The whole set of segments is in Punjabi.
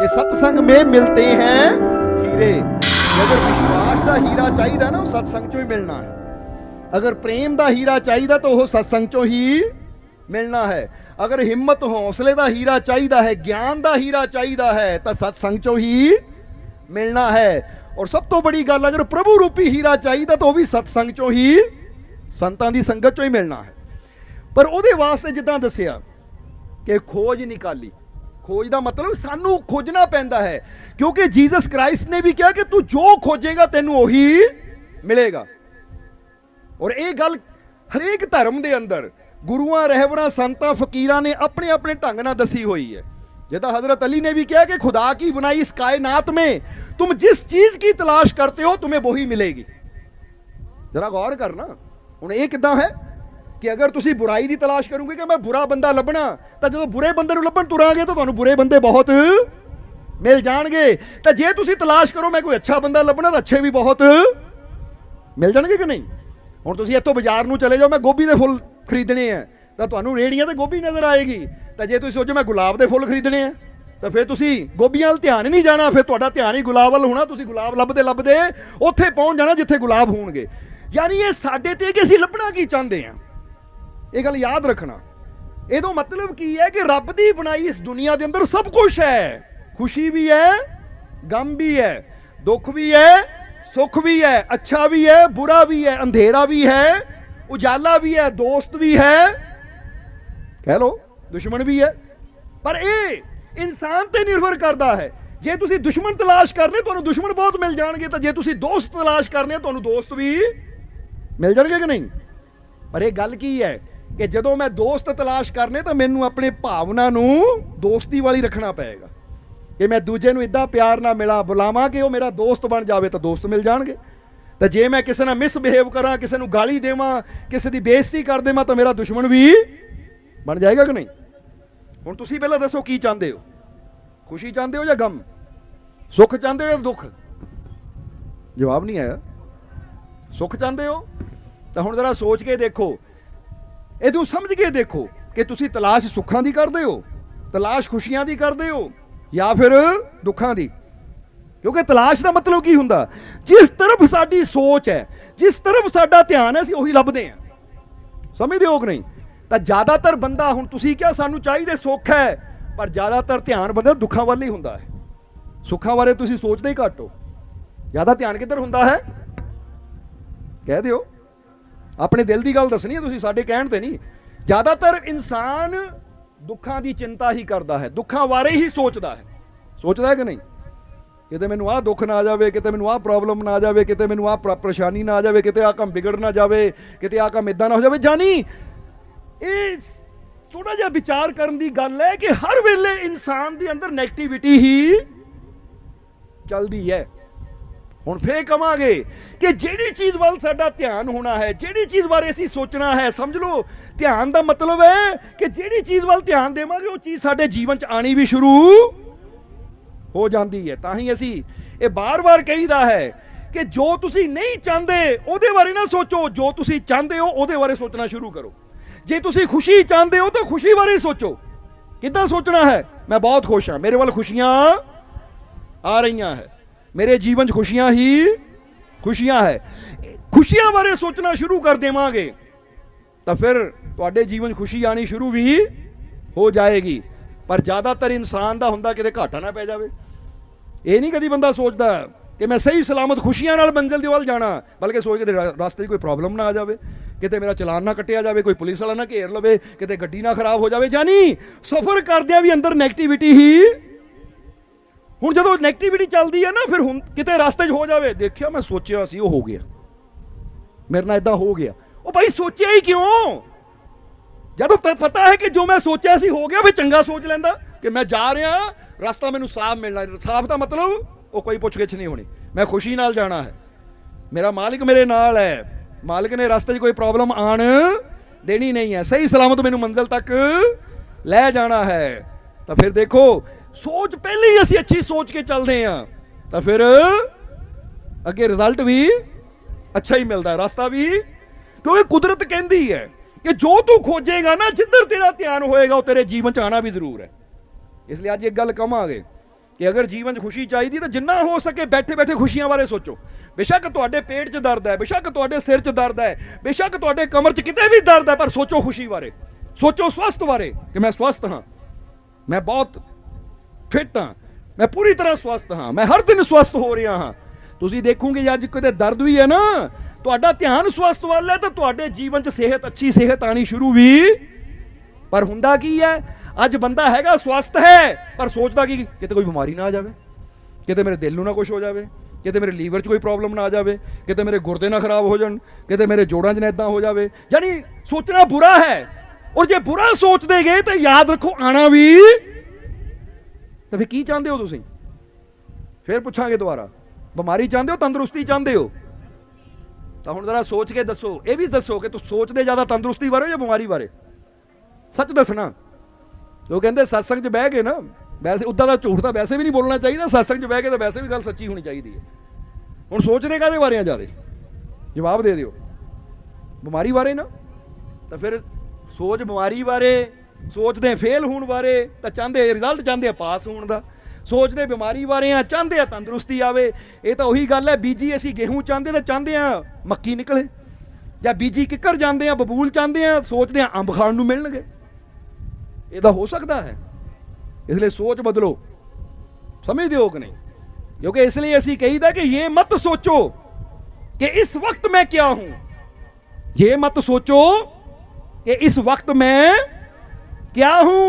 ਕਿ ਸਤਸੰਗ ਮੇ ਮਿਲਤੇ ਹੈ ਹੀਰੇ। ਅਗਰ ਵਿਸ਼ਵਾਸ ਦਾ ਹੀਰਾ ਚਾਹੀਦਾ ਨਾ, ਉਹ ਸਤਸੰਗ ਚੋਂ ਹੀ ਮਿਲਣਾ ਹੈ। ਅਗਰ ਪ੍ਰੇਮ ਦਾ ਹੀਰਾ ਚਾਹੀਦਾ, ਤਾਂ ਉਹ ਸਤਸੰਗ ਚੋਂ ਹੀ ਮਿਲਣਾ ਹੈ। ਅਗਰ ਹਿੰਮਤ, ਹੌਸਲੇ ਦਾ ਹੀਰਾ ਚਾਹੀਦਾ ਹੈ, ਗਿਆਨ ਦਾ ਹੀਰਾ ਚਾਹੀਦਾ ਹੈ, ਤਾਂ ਸਤਸੰਗ ਚੋਂ ਹੀ ਮਿਲਣਾ ਹੈ। ਔਰ ਸਭ ਤੋਂ ਬੜੀ ਗੱਲ, ਅਗਰ ਪ੍ਰਭੂ ਰੂਪੀ ਹੀਰਾ ਚਾਹੀਦਾ, ਤਾਂ ਉਹ ਵੀ ਸਤਸੰਗ ਚੋਂ ਹੀ, ਸੰਤਾਂ ਦੀ ਸੰਗਤ ਚੋਂ ਹੀ ਮਿਲਣਾ ਹੈ। ਪਰ ਉਹਦੇ ਵਾਸਤੇ ਜਿੱਦਾਂ ਦੱਸਿਆ ਕਿ ਖੋਜ ਨਿਕਾਲੀ। ਖੋਜ ਦਾ ਮਤਲਬ ਸਾਨੂੰ ਖੋਜਣਾ ਪੈਂਦਾ ਹੈ। ਕਿਉਂਕਿ ਜੀਸਸ ਕ੍ਰਾਈਸਟ ਨੇ ਵੀ ਕਿਹਾ ਕਿ ਤੂੰ ਜੋ ਖੋਜੇਗਾ ਤੈਨੂੰ ਉਹੀ ਮਿਲੇਗਾ। ਔਰ ਇਹ ਗੱਲ ਹਰੇਕ ਧਰਮ ਦੇ ਅੰਦਰ ਗੁਰੂਆਂ, ਰਹਿਬਰਾਂ, ਸੰਤਾਂ, ਫਕੀਰਾਂ ਨੇ ਆਪਣੇ ਆਪਣੇ ਢੰਗ ਨਾਲ ਦੱਸੀ ਹੋਈ ਹੈ। ਜਿੱਦਾਂ ਹਜ਼ਰਤ ਅਲੀ ਨੇ ਵੀ ਕਿਹਾ ਕਿ ਖੁਦਾ ਕੀ ਬਣਾਈ ਇਸ ਕਾਇਨਾਤ ਮੇਂ? ਤੂੰ ਜਿਸ ਚੀਜ਼ ਕੀ ਤਲਾਸ਼ ਕਰਤੇ ਹੋ, ਤੁਮੇ ਵਹੀ ਮਿਲੇਗੀ। ਜਰਾ ਗੌਰ ਕਰਨਾ। ਹੁਣ ਇਹ ਕਿਦਾਂ ਹੈ? ਕਿ ਅਗਰ ਤੁਸੀਂ ਬੁਰਾਈ ਦੀ ਤਲਾਸ਼ ਕਰੋਗੇ ਕਿ ਮੈਂ ਬੁਰਾ ਬੰਦਾ ਲੱਭਣਾ, ਤਾਂ ਜਦੋਂ ਬੁਰੇ ਬੰਦੇ ਨੂੰ ਲੱਭਣ ਤੁਰਾਂਗੇ ਤਾਂ ਤੁਹਾਨੂੰ ਬੁਰੇ ਬੰਦੇ ਬਹੁਤ ਮਿਲ ਜਾਣਗੇ। ਤਾਂ ਜੇ ਤੁਸੀਂ ਤਲਾਸ਼ ਕਰੋ ਮੈਂ ਕੋਈ ਅੱਛਾ ਬੰਦਾ ਲੱਭਣਾ, ਤਾਂ ਅੱਛੇ ਵੀ ਬਹੁਤ ਮਿਲ ਜਾਣਗੇ ਕਿ ਨਹੀਂ? ਹੁਣ ਤੁਸੀਂ ਇੱਥੋਂ ਬਾਜ਼ਾਰ ਨੂੰ ਚਲੇ ਜਾਓ, ਮੈਂ ਗੋਭੀ ਦੇ ਫੁੱਲ ਖਰੀਦਣੇ ਆ, ਤਾਂ ਤੁਹਾਨੂੰ ਰੇੜੀਆਂ ਤੇ ਗੋਭੀ ਨਜ਼ਰ ਆਏਗੀ। ਤਾਂ ਜੇ ਤੁਸੀਂ ਸੋਚੋ ਮੈਂ ਗੁਲਾਬ ਦੇ ਫੁੱਲ ਖਰੀਦਣੇ ਆ, ਤਾਂ ਫਿਰ ਤੁਸੀਂ ਗੋਭੀਆਂ ਵੱਲ ਧਿਆਨ ਹੀ ਨਹੀਂ ਜਾਣਾ, ਫਿਰ ਤੁਹਾਡਾ ਧਿਆਨ ਹੀ ਗੁਲਾਬ ਵੱਲ ਹੋਣਾ, ਤੁਸੀਂ ਗੁਲਾਬ ਲੱਭਦੇ ਲੱਭਦੇ ਉੱਥੇ ਪਹੁੰਚ ਜਾਣਾ ਜਿੱਥੇ ਗੁਲਾਬ ਹੋਣਗੇ। ਯਾਨੀ ਇਹ ਸਾਡੇ ਤੇ ਕਿ ਅਸੀਂ ਲੱਭਣਾ ਕੀ ਚਾਹੁੰਦੇ ਆ? ਇਹ ਗੱਲ ਯਾਦ ਰੱਖਣਾ। ਇਹਦਾ ਮਤਲਬ ਕੀ ਹੈ ਕਿ ਰੱਬ ਦੀ ਬਣਾਈ ਇਸ ਦੁਨੀਆ ਦੇ ਅੰਦਰ ਸਭ ਕੁਝ ਹੈ। ਖੁਸ਼ੀ ਵੀ ਹੈ, ਗਮ ਵੀ ਹੈ, ਦੁੱਖ ਵੀ ਹੈ, ਸੁੱਖ ਵੀ ਹੈ, ਅੱਛਾ ਵੀ ਹੈ, ਬੁਰਾ ਵੀ ਹੈ, ਅੰਧੇਰਾ ਵੀ ਹੈ, ਉਜਾਲਾ ਵੀ ਹੈ, ਦੋਸਤ ਵੀ ਹੈ। ਕਹਿ ਲੋ ਦੁਸ਼ਮਣ ਵੀ ਹੈ। ਪਰ ਇਹ ਇਨਸਾਨ ਤੇ ਨਿਰਭਰ ਕਰਦਾ ਹੈ। ਜੇ ਤੁਸੀਂ ਦੁਸ਼ਮਣ ਤਲਾਸ਼ ਕਰਨੇ, ਤੁਹਾਨੂੰ ਦੁਸ਼ਮਣ ਬਹੁਤ ਮਿਲ ਜਾਣਗੇ। ਤਾਂ ਜੇ ਤੁਸੀਂ ਦੋਸਤ ਤਲਾਸ਼ ਕਰਨੇ, ਤੁਹਾਨੂੰ ਦੋਸਤ ਵੀ ਮਿਲ ਜਾਣਗੇ ਕਿ ਨਹੀਂ? ਪਰ ਇਹ ਗੱਲ ਕੀ ਹੈ ਕਿ ਜਦੋਂ ਮੈਂ ਦੋਸਤ ਤਲਾਸ਼ ਕਰਨੇ ਤਾਂ ਮੈਨੂੰ ਆਪਣੇ ਭਾਵਨਾ ਨੂੰ ਦੋਸਤੀ ਵਾਲੀ ਰੱਖਣਾ ਪਏਗਾ। ਕਿ ਮੈਂ ਦੂਜੇ ਨੂੰ ਇਦਾਂ ਪਿਆਰ ਨਾਲ ਮਿਲਾਂ ਬੁਲਾਵਾਂ ਕਿ ਉਹ ਮੇਰਾ ਦੋਸਤ ਬਣ ਜਾਵੇ ਤਾਂ ਦੋਸਤ ਮਿਲ ਜਾਣਗੇ। ਤਾਂ ਜੇ ਮੈਂ ਕਿਸੇ ਨਾਲ ਮਿਸਬਿਹੇਵ ਕਰਾਂ, ਕਿਸੇ ਨੂੰ ਗਾਲੀ ਦੇਵਾਂ, ਕਿਸੇ ਦੀ ਬੇਇੱਜ਼ਤੀ ਕਰ ਦੇਵਾਂ ਤਾਂ ਮੇਰਾ ਦੁਸ਼ਮਣ ਵੀ ਬਣ ਜਾਏਗਾ ਕਿ ਨਹੀਂ? ਹੁਣ ਤੁਸੀਂ ਪਹਿਲਾਂ ਦੱਸੋ ਕੀ ਚਾਹੁੰਦੇ ਹੋ? ਖੁਸ਼ੀ ਚਾਹੁੰਦੇ ਹੋ ਜਾਂ ਗਮ? ਸੁੱਖ ਚਾਹੁੰਦੇ ਹੋ ਜਾਂ ਦੁੱਖ? ਜਵਾਬ ਨਹੀਂ ਆਇਆ। ਸੁੱਖ ਚਾਹੁੰਦੇ ਹੋ? ਤਾਂ ਹੁਣ ਜ਼ਰਾ ਸੋਚ ਕੇ ਦੇਖੋ। ਇਹਨੂੰ ਸਮਝ ਕੇ ਦੇਖੋ ਕਿ ਤੁਸੀਂ ਤਲਾਸ਼ ਸੁੱਖਾਂ ਦੀ ਕਰਦੇ ਹੋ, ਤਲਾਸ਼ ਖੁਸ਼ੀਆਂ ਦੀ ਕਰਦੇ ਹੋ ਜਾਂ ਫਿਰ ਦੁੱਖਾਂ ਦੀ। ਕਿਉਂਕਿ ਤਲਾਸ਼ ਦਾ ਮਤਲਬ ਕੀ ਹੁੰਦਾ? ਜਿਸ ਤਰਫ ਸਾਡੀ ਸੋਚ ਹੈ, ਜਿਸ ਤਰਫ ਸਾਡਾ ਧਿਆਨ ਹੈ, ਅਸੀਂ ਉਹੀ ਲੱਭਦੇ ਹਾਂ। ਸਮਝਦੇ ਹੋ ਕਿ ਨਹੀਂ? ਤਾਂ ਜ਼ਿਆਦਾਤਰ ਬੰਦਾ ਹੁਣ ਤੁਸੀਂ ਕਿਹਾ ਸਾਨੂੰ ਚਾਹੀਦੇ ਸੁੱਖ ਹੈ, ਪਰ ਜ਼ਿਆਦਾਤਰ ਧਿਆਨ ਬੰਦੇ ਦੁੱਖਾਂ ਵੱਲ ਹੀ ਹੁੰਦਾ ਹੈ। ਸੁੱਖਾਂ ਬਾਰੇ ਤੁਸੀਂ ਸੋਚਦੇ ਹੀ ਘੱਟ ਹੋ। ਜ਼ਿਆਦਾ ਧਿਆਨ ਕਿੱਧਰ ਹੁੰਦਾ ਹੈ? ਕਹਿ ਦਿਓ। ਆਪਣੇ ਦਿਲ ਦੀ ਗੱਲ ਦੱਸਣੀ ਹੈ, ਤੁਸੀਂ ਸਾਡੇ ਕਹਿਣ ਤੇ ਨਹੀਂ। ਜ਼ਿਆਦਾਤਰ ਇਨਸਾਨ ਦੁੱਖਾਂ ਦੀ ਚਿੰਤਾ ਹੀ ਕਰਦਾ ਹੈ, ਦੁੱਖਾਂ ਬਾਰੇ ਹੀ ਸੋਚਦਾ ਹੈ। ਸੋਚਦਾ ਹੈ ਕਿ ਨਹੀਂ? ਕਿਤੇ ਮੈਨੂੰ ਆਹ ਦੁੱਖ ਨਾ ਆ ਜਾਵੇ, ਕਿਤੇ ਮੈਨੂੰ ਆਹ ਪ੍ਰੋਬਲਮ ਨਾ ਆ ਜਾਵੇ, ਕਿਤੇ ਮੈਨੂੰ ਆਹ ਪ੍ਰ- ਪਰੇਸ਼ਾਨੀ ਨਾ ਆ ਜਾਵੇ, ਕਿਤੇ ਆਹ ਕੰਮ ਵਿਗੜ ਨਾ ਜਾਵੇ, ਕਿਤੇ ਆਹ ਕੰਮ ਇਦਾਂ ਨਾ ਹੋ ਜਾਵੇ। ਜਾਨੀ ਇਹ ਥੋੜਾ ਜਿਹਾ ਵਿਚਾਰ ਕਰਨ ਦੀ ਗੱਲ ਹੈ ਕਿ ਹਰ ਵੇਲੇ ਇਨਸਾਨ ਦੇ ਅੰਦਰ 네ਗੇਟਿਵਿਟੀ ਹੀ ਚੱਲਦੀ ਹੈ। ਹੁਣ ਫੇਰ ਕਵਾਂਗੇ ਕਿ ਜਿਹੜੀ ਚੀਜ਼ ਵੱਲ ਸਾਡਾ ਧਿਆਨ ਹੋਣਾ ਹੈ, ਜਿਹੜੀ ਚੀਜ਼ ਬਾਰੇ ਅਸੀਂ ਸੋਚਣਾ ਹੈ, ਸਮਝ ਲਓ। ਧਿਆਨ ਦਾ ਮਤਲਬ ਹੈ ਕਿ ਜਿਹੜੀ ਚੀਜ਼ ਵੱਲ ਧਿਆਨ ਦੇਵਾਂਗੇ, ਉਹ ਚੀਜ਼ ਸਾਡੇ ਜੀਵਨ 'ਚ ਆਣੀ ਵੀ ਸ਼ੁਰੂ ਹੋ ਜਾਂਦੀ ਹੈ। ਤਾਂ ਹੀ ਅਸੀਂ ਇਹ ਬਾਰ-ਬਾਰ ਕਹੀਦਾ ਹੈ ਕਿ ਜੋ ਤੁਸੀਂ ਨਹੀਂ ਚਾਹੁੰਦੇ, ਉਹਦੇ ਬਾਰੇ ਨਾ ਸੋਚੋ। ਜੋ ਤੁਸੀਂ ਚਾਹੁੰਦੇ ਹੋ, ਉਹਦੇ ਬਾਰੇ ਸੋਚਣਾ ਸ਼ੁਰੂ ਕਰੋ। ਜੇ ਤੁਸੀਂ ਖੁਸ਼ੀ ਚਾਹੁੰਦੇ ਹੋ, ਤਾਂ ਖੁਸ਼ੀ ਬਾਰੇ ਸੋਚੋ। ਕਿੱਦਾਂ ਸੋਚਣਾ ਹੈ? ਮੈਂ ਬਹੁਤ ਖੁਸ਼ ਹਾਂ। ਮੇਰੇ ਵੱਲ ਖੁਸ਼ੀਆਂ ਆ ਰਹੀਆਂ ਹੈ। ਮੇਰੇ ਜੀਵਨ 'ਚ ਖੁਸ਼ੀਆਂ ਹੀ ਖੁਸ਼ੀਆਂ ਹੈ। ਖੁਸ਼ੀਆਂ ਬਾਰੇ ਸੋਚਣਾ ਸ਼ੁਰੂ ਕਰ ਦੇਵਾਂਗੇ। ਤਾਂ ਫਿਰ ਤੁਹਾਡੇ ਜੀਵਨ 'ਚ ਖੁਸ਼ੀ ਆਣੀ ਸ਼ੁਰੂ ਵੀ ਹੋ ਜਾਏਗੀ। ਪਰ ਜ਼ਿਆਦਾਤਰ ਇਨਸਾਨ ਦਾ ਹੁੰਦਾ ਕਿਤੇ ਘਾਟਾ ਨਾ ਪੈ ਜਾਵੇ। ਇਹ ਨਹੀਂ ਕਦੀ ਬੰਦਾ ਸੋਚਦਾ ਕਿ ਮੈਂ ਸਹੀ ਸਲਾਮਤ ਖੁਸ਼ੀਆਂ ਨਾਲ ਮੰਜ਼ਿਲ ਦੇ ਵੱਲ ਜਾਣਾ, ਬਲਕਿ ਸੋਚ ਕੇ ਰਸਤੇ 'ਚ ਕੋਈ ਪ੍ਰੋਬਲਮ ਨਾ ਆ ਜਾਵੇ। ਕਿਤੇ ਮੇਰਾ ਚਲਾਨ ਨਾ ਕੱਟਿਆ ਜਾਵੇ, ਕੋਈ ਪੁਲਿਸ ਵਾਲਾ ਨਾ ਘੇਰ ਲਵੇ, ਕਿਤੇ ਗੱਡੀ ਨਾ ਖਰਾਬ ਹੋ ਜਾਵੇ। ਜਾਨੀ ਸਫ਼ਰ ਕਰਦਿਆਂ ਵੀ ਅੰਦਰ ਨੈਗੇਟਿਵਿਟੀ ਹੀ ਹੁਣ ਜਦੋਂ 네ਗੇਟਿਵਿਟੀ ਚੱਲਦੀ ਹੈ ਨਾ, ਫਿਰ ਹੁਣ ਕਿਤੇ ਰਸਤੇ 'ਚ ਹੋ ਜਾਵੇ। ਦੇਖਿਆ, ਮੈਂ ਸੋਚਿਆ ਸੀ, ਉਹ ਹੋ ਗਿਆ। ਮੇਰੇ ਨਾਲ ਇਦਾਂ ਹੋ ਗਿਆ। ਉਹ ਭਾਈ ਸੋਚਿਆ ਹੀ ਕਿਉਂ? ਜਦੋਂ ਪ- ਪਤਾ ਹੈ ਕਿ ਜੋ ਮੈਂ ਸੋਚਿਆ ਸੀ, ਹੋ ਗਿਆ, ਫਿਰ ਚੰਗਾ ਸੋਚ ਲੈਂਦਾ ਕਿ ਮੈਂ ਜਾ ਰਿਹਾ, ਰਸਤਾ ਮੈਨੂੰ ਸਾਫ਼ ਮਿਲਣਾ ਸਾਫ਼ ਦਾ ਮਤਲਬ, ਉਹ ਕੋਈ ਪੁੱਛਗਿੱਛ ਨਹੀਂ ਹੋਣੀ। ਮੈਂ ਖੁਸ਼ੀ ਨਾਲ ਜਾਣਾ ਹੈ। ਮੇਰਾ ਮਾਲਿਕ ਮੇਰੇ ਨਾਲ ਹੈ। ਮਾਲਿਕ ਨੇ ਰਸਤੇ 'ਚ ਕੋਈ ਪ੍ਰੋਬਲਮ ਆਣ ਦੇਣੀ ਨਹੀਂ ਹੈ। ਸਹੀ ਸਲਾਮਤ ਮੈਨੂੰ ਮੰਜ਼ਿਲ ਤੱਕ ਲੈ ਜਾਣਾ ਹੈ। ਤਾਂ ਫਿਰ ਦੇਖੋ ਸੋਚ, ਪਹਿਲੇ ਹੀ ਅਸੀਂ ਅੱਛੀ ਸੋਚ ਕੇ ਚੱਲਦੇ ਹਾਂ। ਤਾਂ ਫਿਰ ਅੱਗੇ ਰਿਜ਼ਲਟ ਵੀ ਅੱਛਾ ਹੀ ਮਿਲਦਾ, ਰਸਤਾ ਵੀ ਕਿਉਂਕਿ ਕੁਦਰਤ ਕਹਿੰਦੀ ਹੈ ਕਿ ਜੋ ਤੂੰ ਖੋਜੇਗਾ ਨਾ, ਜਿੱਧਰ ਤੇਰਾ ਧਿਆਨ ਹੋਏਗਾ, ਉਹ ਤੇਰੇ ਜੀਵਨ ਚ ਆਣਾ ਵੀ ਜ਼ਰੂਰ ਹੈ। ਇਸ ਲਈ ਅੱਜ ਇੱਕ ਗੱਲ ਕਵਾਂਗੇ ਕਿ ਅਗਰ ਜੀਵਨ 'ਚ ਖੁਸ਼ੀ ਚਾਹੀਦੀ, ਤਾਂ ਜਿੰਨਾ ਹੋ ਸਕੇ ਬੈਠੇ ਬੈਠੇ ਖੁਸ਼ੀਆਂ ਬਾਰੇ ਸੋਚੋ। ਬੇਸ਼ੱਕ ਤੁਹਾਡੇ ਪੇਟ 'ਚ ਦਰਦ ਹੈ, ਬੇਸ਼ੱਕ ਤੁਹਾਡੇ ਸਿਰ 'ਚ ਦਰਦ ਹੈ, ਬੇਸ਼ੱਕ ਤੁਹਾਡੇ ਕਮਰ 'ਚ ਕਿਤੇ ਵੀ ਦਰਦ ਹੈ, ਪਰ ਸੋਚੋ ਖੁਸ਼ੀ ਬਾਰੇ। ਸੋਚੋ ਸਵਸਥ ਬਾਰੇ ਕਿ ਮੈਂ ਸਵਸਥ ਹਾਂ। ਮੈਂ ਬਹੁਤ ਫਿੱਟ ਹਾਂ। ਮੈਂ ਪੂਰੀ ਤਰ੍ਹਾਂ ਸਵਸਥ ਹਾਂ। ਮੈਂ ਹਰ ਦਿਨ ਸਵਸਥ ਹੋ ਰਿਹਾ ਹਾਂ। ਤੁਸੀਂ ਦੇਖੋਗੇ ਅੱਜ ਕਿਤੇ ਦਰਦ ਵੀ ਹੈ ਨਾ, ਤੁਹਾਡਾ ਧਿਆਨ ਸਵਸਥ ਵੱਲ ਹੈ ਤਾਂ ਤੁਹਾਡੇ ਜੀਵਨ 'ਚ ਸਿਹਤ, ਅੱਛੀ ਸਿਹਤ ਆਣੀ ਸ਼ੁਰੂ ਵੀ। ਪਰ ਹੁੰਦਾ ਕੀ ਹੈ? ਅੱਜ ਬੰਦਾ ਹੈਗਾ ਸਵਸਥ ਹੈ, ਪਰ ਸੋਚਦਾ ਕੀ, ਕਿਤੇ ਕੋਈ ਬਿਮਾਰੀ ਨਾ ਆ ਜਾਵੇ। ਕਿਤੇ ਮੇਰੇ ਦਿਲ ਨੂੰ ਨਾ ਕੁਝ ਹੋ ਜਾਵੇ। ਕਿਤੇ ਮੇਰੇ ਲੀਵਰ 'ਚ ਕੋਈ ਪ੍ਰੋਬਲਮ ਨਾ ਆ ਜਾਵੇ। ਕਿਤੇ ਮੇਰੇ ਗੁਰਦੇ ਨਾ ਖਰਾਬ ਹੋ ਜਾਣ। ਕਿਤੇ ਮੇਰੇ ਜੋੜਾਂ 'ਚ ਨਾ ਇਦਾਂ ਹੋ ਜਾਵੇ। ਯਾਨੀ ਸੋਚਣਾ ਬੁਰਾ ਹੈ। ਔਰ ਜੇ ਬੁਰਾ ਸੋਚਦੇ ਗਏ ਤਾਂ ਯਾਦ ਰੱਖੋ, ਆਣਾ ਵੀ ਤਾਂ ਫਿਰ ਕੀ ਚਾਹੁੰਦੇ ਹੋ ਤੁਸੀਂ? ਫਿਰ ਪੁੱਛਾਂਗੇ ਦੁਬਾਰਾ। ਬਿਮਾਰੀ ਚਾਹੁੰਦੇ ਹੋ, ਤੰਦਰੁਸਤੀ ਚਾਹੁੰਦੇ ਹੋ? ਤਾਂ ਹੁਣ ਜ਼ਰਾ ਸੋਚ ਕੇ ਦੱਸੋ, ਇਹ ਵੀ ਦੱਸੋ ਕਿ ਤੁਸੀਂ ਸੋਚਦੇ ਜ਼ਿਆਦਾ ਤੰਦਰੁਸਤੀ ਬਾਰੇ ਜਾਂ ਬਿਮਾਰੀ ਬਾਰੇ? ਸੱਚ ਦੱਸਣਾ। ਉਹ ਕਹਿੰਦੇ ਸਤਸੰਗ 'ਚ ਬਹਿ ਕੇ ਨਾ, ਵੈਸੇ ਉਦਾਂ ਦਾ ਝੂਠ ਤਾਂ ਵੈਸੇ ਵੀ ਨਹੀਂ ਬੋਲਣਾ ਚਾਹੀਦਾ, ਸਤਸੰਗ 'ਚ ਬਹਿ ਕੇ ਤਾਂ ਵੈਸੇ ਵੀ ਗੱਲ ਸੱਚੀ ਹੋਣੀ ਚਾਹੀਦੀ ਹੈ। ਹੁਣ ਸੋਚਦੇ ਕਾਦੇ ਬਾਰੇ ਆ ਜ਼ਿਆਦਾ? ਜਵਾਬ ਦੇ ਦਿਓ। ਬਿਮਾਰੀ ਬਾਰੇ ਨਾ। ਤਾਂ ਫਿਰ ਸੋਚ ਬਿਮਾਰੀ ਬਾਰੇ ਸੋਚਦੇ ਫੇਲ ਹੋਣ ਬਾਰੇ ਤਾਂ ਚਾਹੁੰਦੇ ਰਿਜ਼ਲਟ ਚਾਹੁੰਦੇ ਆ ਪਾਸ ਹੋਣ ਦਾ ਸੋਚਦੇ ਬਿਮਾਰੀ ਬਾਰੇ ਆ ਚਾਹੁੰਦੇ ਆ ਤੰਦਰੁਸਤੀ ਆਵੇ ਇਹ ਤਾਂ ਉਹੀ ਗੱਲ ਹੈ ਬੀਜੀ ਅਸੀਂ ਗੇਹੂੰ ਚਾਹੁੰਦੇ ਤਾਂ ਚਾਹੁੰਦੇ ਆ ਮੱਕੀ ਨਿਕਲੇ ਜਾਂ ਬੀਜੀ ਕਿੱਕਰ ਜਾਂਦੇ ਆ ਬਬੂਲ ਚਾਹੁੰਦੇ ਆ ਸੋਚਦੇ ਆ ਅੰਬ ਖਾਣ ਨੂੰ ਮਿਲਣਗੇ ਇਹ ਤਾਂ ਹੋ ਸਕਦਾ ਹੈ ਇਸ ਲਈ ਸੋਚ ਬਦਲੋ ਸਮਝਦੇ ਹੋ ਕਿ ਨਹੀਂ ਕਿਉਂਕਿ ਇਸ ਲਈ ਅਸੀਂ ਕਹੀਦਾ ਕਿ ਇਹ ਮਤ ਸੋਚੋ कि इस वक्त मैं क्या हूं ये मत सोचो कि इस वक्त मैं क्या हूं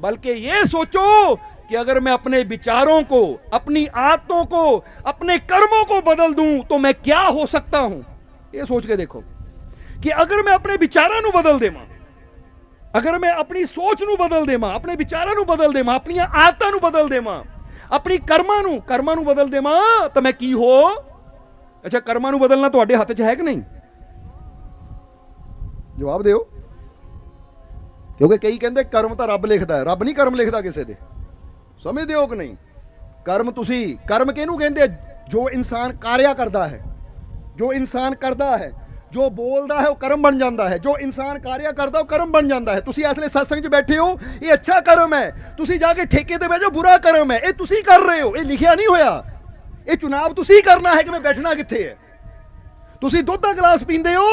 बल्कि ये सोचो कि अगर मैं अपने विचारों को अपनी आदतों को अपने कर्मों को बदल दूं तो मैं क्या हो सकता हूं ये सोच के देखो कि अगर मैं अपने विचारों ਨੂੰ ਬਦਲ ਦੇਵਾਂ ਅਗਰ ਮੈਂ ਆਪਣੀ ਸੋਚ ਨੂੰ ਬਦਲ ਦੇਵਾਂ ਆਪਣੇ ਵਿਚਾਰਾਂ ਨੂੰ ਬਦਲ ਦੇਵਾਂ ਆਪਣੀਆਂ ਆਦਤਾਂ ਨੂੰ ਬਦਲ ਦੇਵਾਂ ਆਪਣੀ ਕਰਮਾਂ ਨੂੰ ਕਰਮਾਂ ਨੂੰ ਬਦਲ ਦੇਵਾਂ ਤਾਂ ਮੈਂ ਕੀ ਹੋ ਅੱਛਾ ਕਰਮਾਂ ਨੂੰ ਬਦਲਣਾ ਤੁਹਾਡੇ ਹੱਥ 'ਚ ਹੈ ਕਿ ਨਹੀਂ ਜਵਾਬ ਦਿਓ ਕਿਉਂਕਿ ਕਈ ਕਹਿੰਦੇ ਕਰਮ ਤਾਂ ਰੱਬ ਲਿਖਦਾ ਹੈ, ਰੱਬ ਨਹੀਂ ਕਰਮ ਲਿਖਦਾ ਕਿਸੇ ਦੇ। ਸਮਝਦੇ ਹੋ ਕਿ ਨਹੀਂ? ਕਰਮ ਤੁਸੀਂ, ਕਰਮ ਕਿਹਨੂੰ ਕਹਿੰਦੇ ਜੋ ਇਨਸਾਨ ਕਾਰਿਆ ਕਰਦਾ ਹੈ, ਜੋ ਇਨਸਾਨ ਕਰਦਾ ਹੈ, ਜੋ ਬੋਲਦਾ ਹੈ ਉਹ ਕਰਮ ਬਣ ਜਾਂਦਾ ਹੈ, ਜੋ ਇਨਸਾਨ ਕਾਰਿਆ ਕਰਦਾ ਉਹ ਕਰਮ ਬਣ ਜਾਂਦਾ ਹੈ। ਤੁਸੀਂ ਇਸ ਲਈ ਸਤਸੰਗ 'ਚ ਬੈਠੇ ਹੋ, ਇਹ ਅੱਛਾ ਕਰਮ ਹੈ। ਤੁਸੀਂ ਜਾ ਕੇ ਠੇਕੇ ਤੇ ਬਹਿ ਜਾਓ, ਬੁਰਾ ਕਰਮ ਹੈ। ਇਹ ਤੁਸੀਂ ਕਰ ਰਹੇ ਹੋ, ਇਹ ਲਿਖਿਆ ਨਹੀਂ ਹੋਇਆ। ਇਹ ਚੁਣਾਵ ਤੁਸੀਂ ਕਰਨਾ ਹੈ ਕਿ ਮੈਂ ਬੈਠਣਾ ਕਿੱਥੇ ਹੈ? ਤੁਸੀਂ ਦੁੱਧ ਦਾ ਗਲਾਸ ਪੀਂਦੇ ਹੋ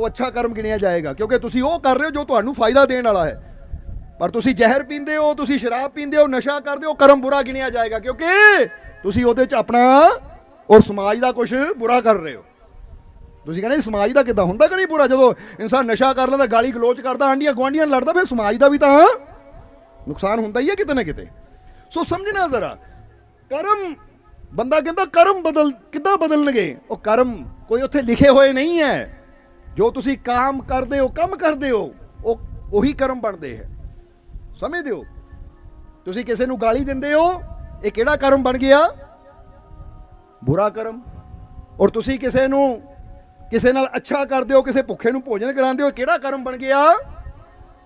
ਉਹ ਅੱਛਾ ਕਰਮ ਗਿਣਿਆ ਜਾਏਗਾ, ਕਿਉਂਕਿ ਤੁਸੀਂ ਉਹ ਕਰ ਰਹੇ ਹੋ ਜੋ ਤੁਹਾਨੂੰ ਫਾਇਦਾ ਦੇਣ ਵਾਲਾ ਹੈ। ਪਰ ਤੁਸੀਂ ਜ਼ਹਿਰ ਪੀਂਦੇ ਹੋ, ਤੁਸੀਂ ਸ਼ਰਾਬ ਪੀਂਦੇ ਹੋ, ਨਸ਼ਾ ਕਰਦੇ ਹੋ, ਕਰਮ ਬੁਰਾ ਗਿਣਿਆ ਜਾਏਗਾ, ਕਿਉਂਕਿ ਤੁਸੀਂ ਉਹਦੇ 'ਚ ਆਪਣਾ ਔਰ ਸਮਾਜ ਦਾ ਕੁਝ ਬੁਰਾ ਕਰ ਰਹੇ ਹੋ। ਤੁਸੀਂ ਕਹਿੰਦੇ ਸਮਾਜ ਦਾ ਕਿੱਦਾਂ ਹੁੰਦਾ ਕਿ ਨਹੀਂ ਬੁਰਾ? ਜਦੋਂ ਇਨਸਾਨ ਨਸ਼ਾ ਕਰ ਲੈਂਦਾ, ਗਾਲੀ ਗਲੋਚ ਕਰਦਾ, ਆਂਡੀਆਂ ਗੁਆਂਢੀਆਂ ਲੜਦਾ, ਫਿਰ ਸਮਾਜ ਦਾ ਵੀ ਤਾਂ ਨੁਕਸਾਨ ਹੁੰਦਾ ਹੀ ਹੈ ਕਿਤੇ ਨਾ ਕਿਤੇ। ਸੋ ਸਮਝਣਾ ਜ਼ਰਾ, ਕਰਮ, ਬੰਦਾ ਕਹਿੰਦਾ ਕਰਮ ਬਦਲ, ਕਿੱਦਾਂ ਬਦਲਣਗੇ? ਉਹ ਕਰਮ ਕੋਈ ਉੱਥੇ ਲਿਖੇ ਹੋਏ ਨਹੀਂ ਹੈ। ਜੋ ਤੁਸੀਂ ਕਾਮ ਕਰਦੇ ਹੋ, ਕੰਮ ਕਰਦੇ ਹੋ, ਉਹ ਉਹੀ ਕਰਮ ਬਣਦੇ ਹੈ। ਸਮਝਦੇ ਹੋ ਤੁਸੀਂ ਕਿਸੇ ਨੂੰ ਗਾਲੀ ਦਿੰਦੇ ਹੋ, ਇਹ ਕਿਹੜਾ ਕਰਮ ਬਣ ਗਿਆ? ਬੁਰਾ ਕਰਮ। ਔਰ ਤੁਸੀਂ ਕਿਸੇ ਨੂੰ ਕਿਸੇ ਨਾਲ ਅੱਛਾ ਕਰਦੇ ਹੋ, ਕਿਸੇ ਭੁੱਖੇ ਨੂੰ ਭੋਜਨ ਕਰਾਉਂਦੇ ਹੋ ਕਿਹੜਾ ਕਰਮ ਬਣ ਗਿਆ?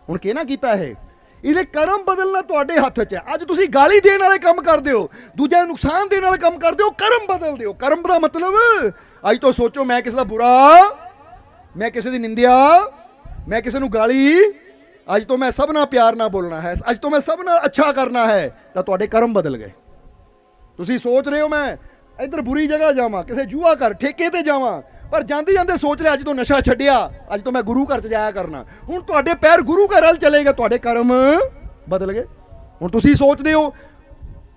ਹੁਣ ਕਿਹਨਾ ਕੀਤਾ ਇਹ? ਇਹਦੇ ਕਰਮ ਬਦਲਣਾ ਤੁਹਾਡੇ ਹੱਥ 'ਚ ਹੈ। ਅੱਜ ਤੁਸੀਂ ਗਾਲੀ ਦੇਣ ਵਾਲੇ ਕੰਮ ਕਰਦੇ ਹੋ, ਦੂਜਿਆਂ ਨੂੰ ਨੁਕਸਾਨ ਦੇਣ ਵਾਲੇ ਕੰਮ ਕਰਦੇ ਹੋ, ਕਰਮ ਬਦਲਦੇ ਹੋ। ਕਰਮ ਦਾ ਮਤਲਬ, ਅੱਜ ਤੋਂ ਸੋਚੋ ਮੈਂ ਕਿਸੇ ਦਾ ਬੁਰਾ ਮੈਂ ਕਿਸੇ ਦੀ ਨਿੰਦਿਆ, ਮੈਂ ਕਿਸੇ ਨੂੰ ਗਾਲੀ, ਅੱਜ ਤੋਂ ਮੈਂ ਸਭ ਨਾਲ ਪਿਆਰ ਨਾਲ ਬੋਲਣਾ ਹੈ, ਅੱਜ ਤੋਂ ਮੈਂ ਸਭ ਨਾਲ ਅੱਛਾ ਕਰਨਾ ਹੈ, ਤਾਂ ਤੁਹਾਡੇ ਕਰਮ ਬਦਲ ਗਏ। ਤੁਸੀਂ ਸੋਚ ਰਹੇ ਹੋ ਮੈਂ ਇੱਧਰ ਬੁਰੀ ਜਗ੍ਹਾ ਜਾਵਾਂ, ਕਿਸੇ ਜੂਆ ਘਰ, ਠੇਕੇ ਤੇ ਜਾਵਾਂ, ਪਰ ਜਾਂਦੇ ਜਾਂਦੇ ਸੋਚ ਲਿਆ ਅੱਜ ਤੋਂ ਨਸ਼ਾ ਛੱਡਿਆ, ਅੱਜ ਤੋਂ ਮੈਂ ਗੁਰੂ ਘਰ ਚ ਜਾਇਆ ਕਰਨਾ। ਹੁਣ ਤੁਹਾਡੇ ਪੈਰ ਗੁਰੂ ਘਰ ਵੱਲ ਚਲੇ ਗਏ, ਤੁਹਾਡੇ ਕਰਮ ਬਦਲ ਗਏ। ਹੁਣ ਤੁਸੀਂ ਸੋਚਦੇ ਹੋ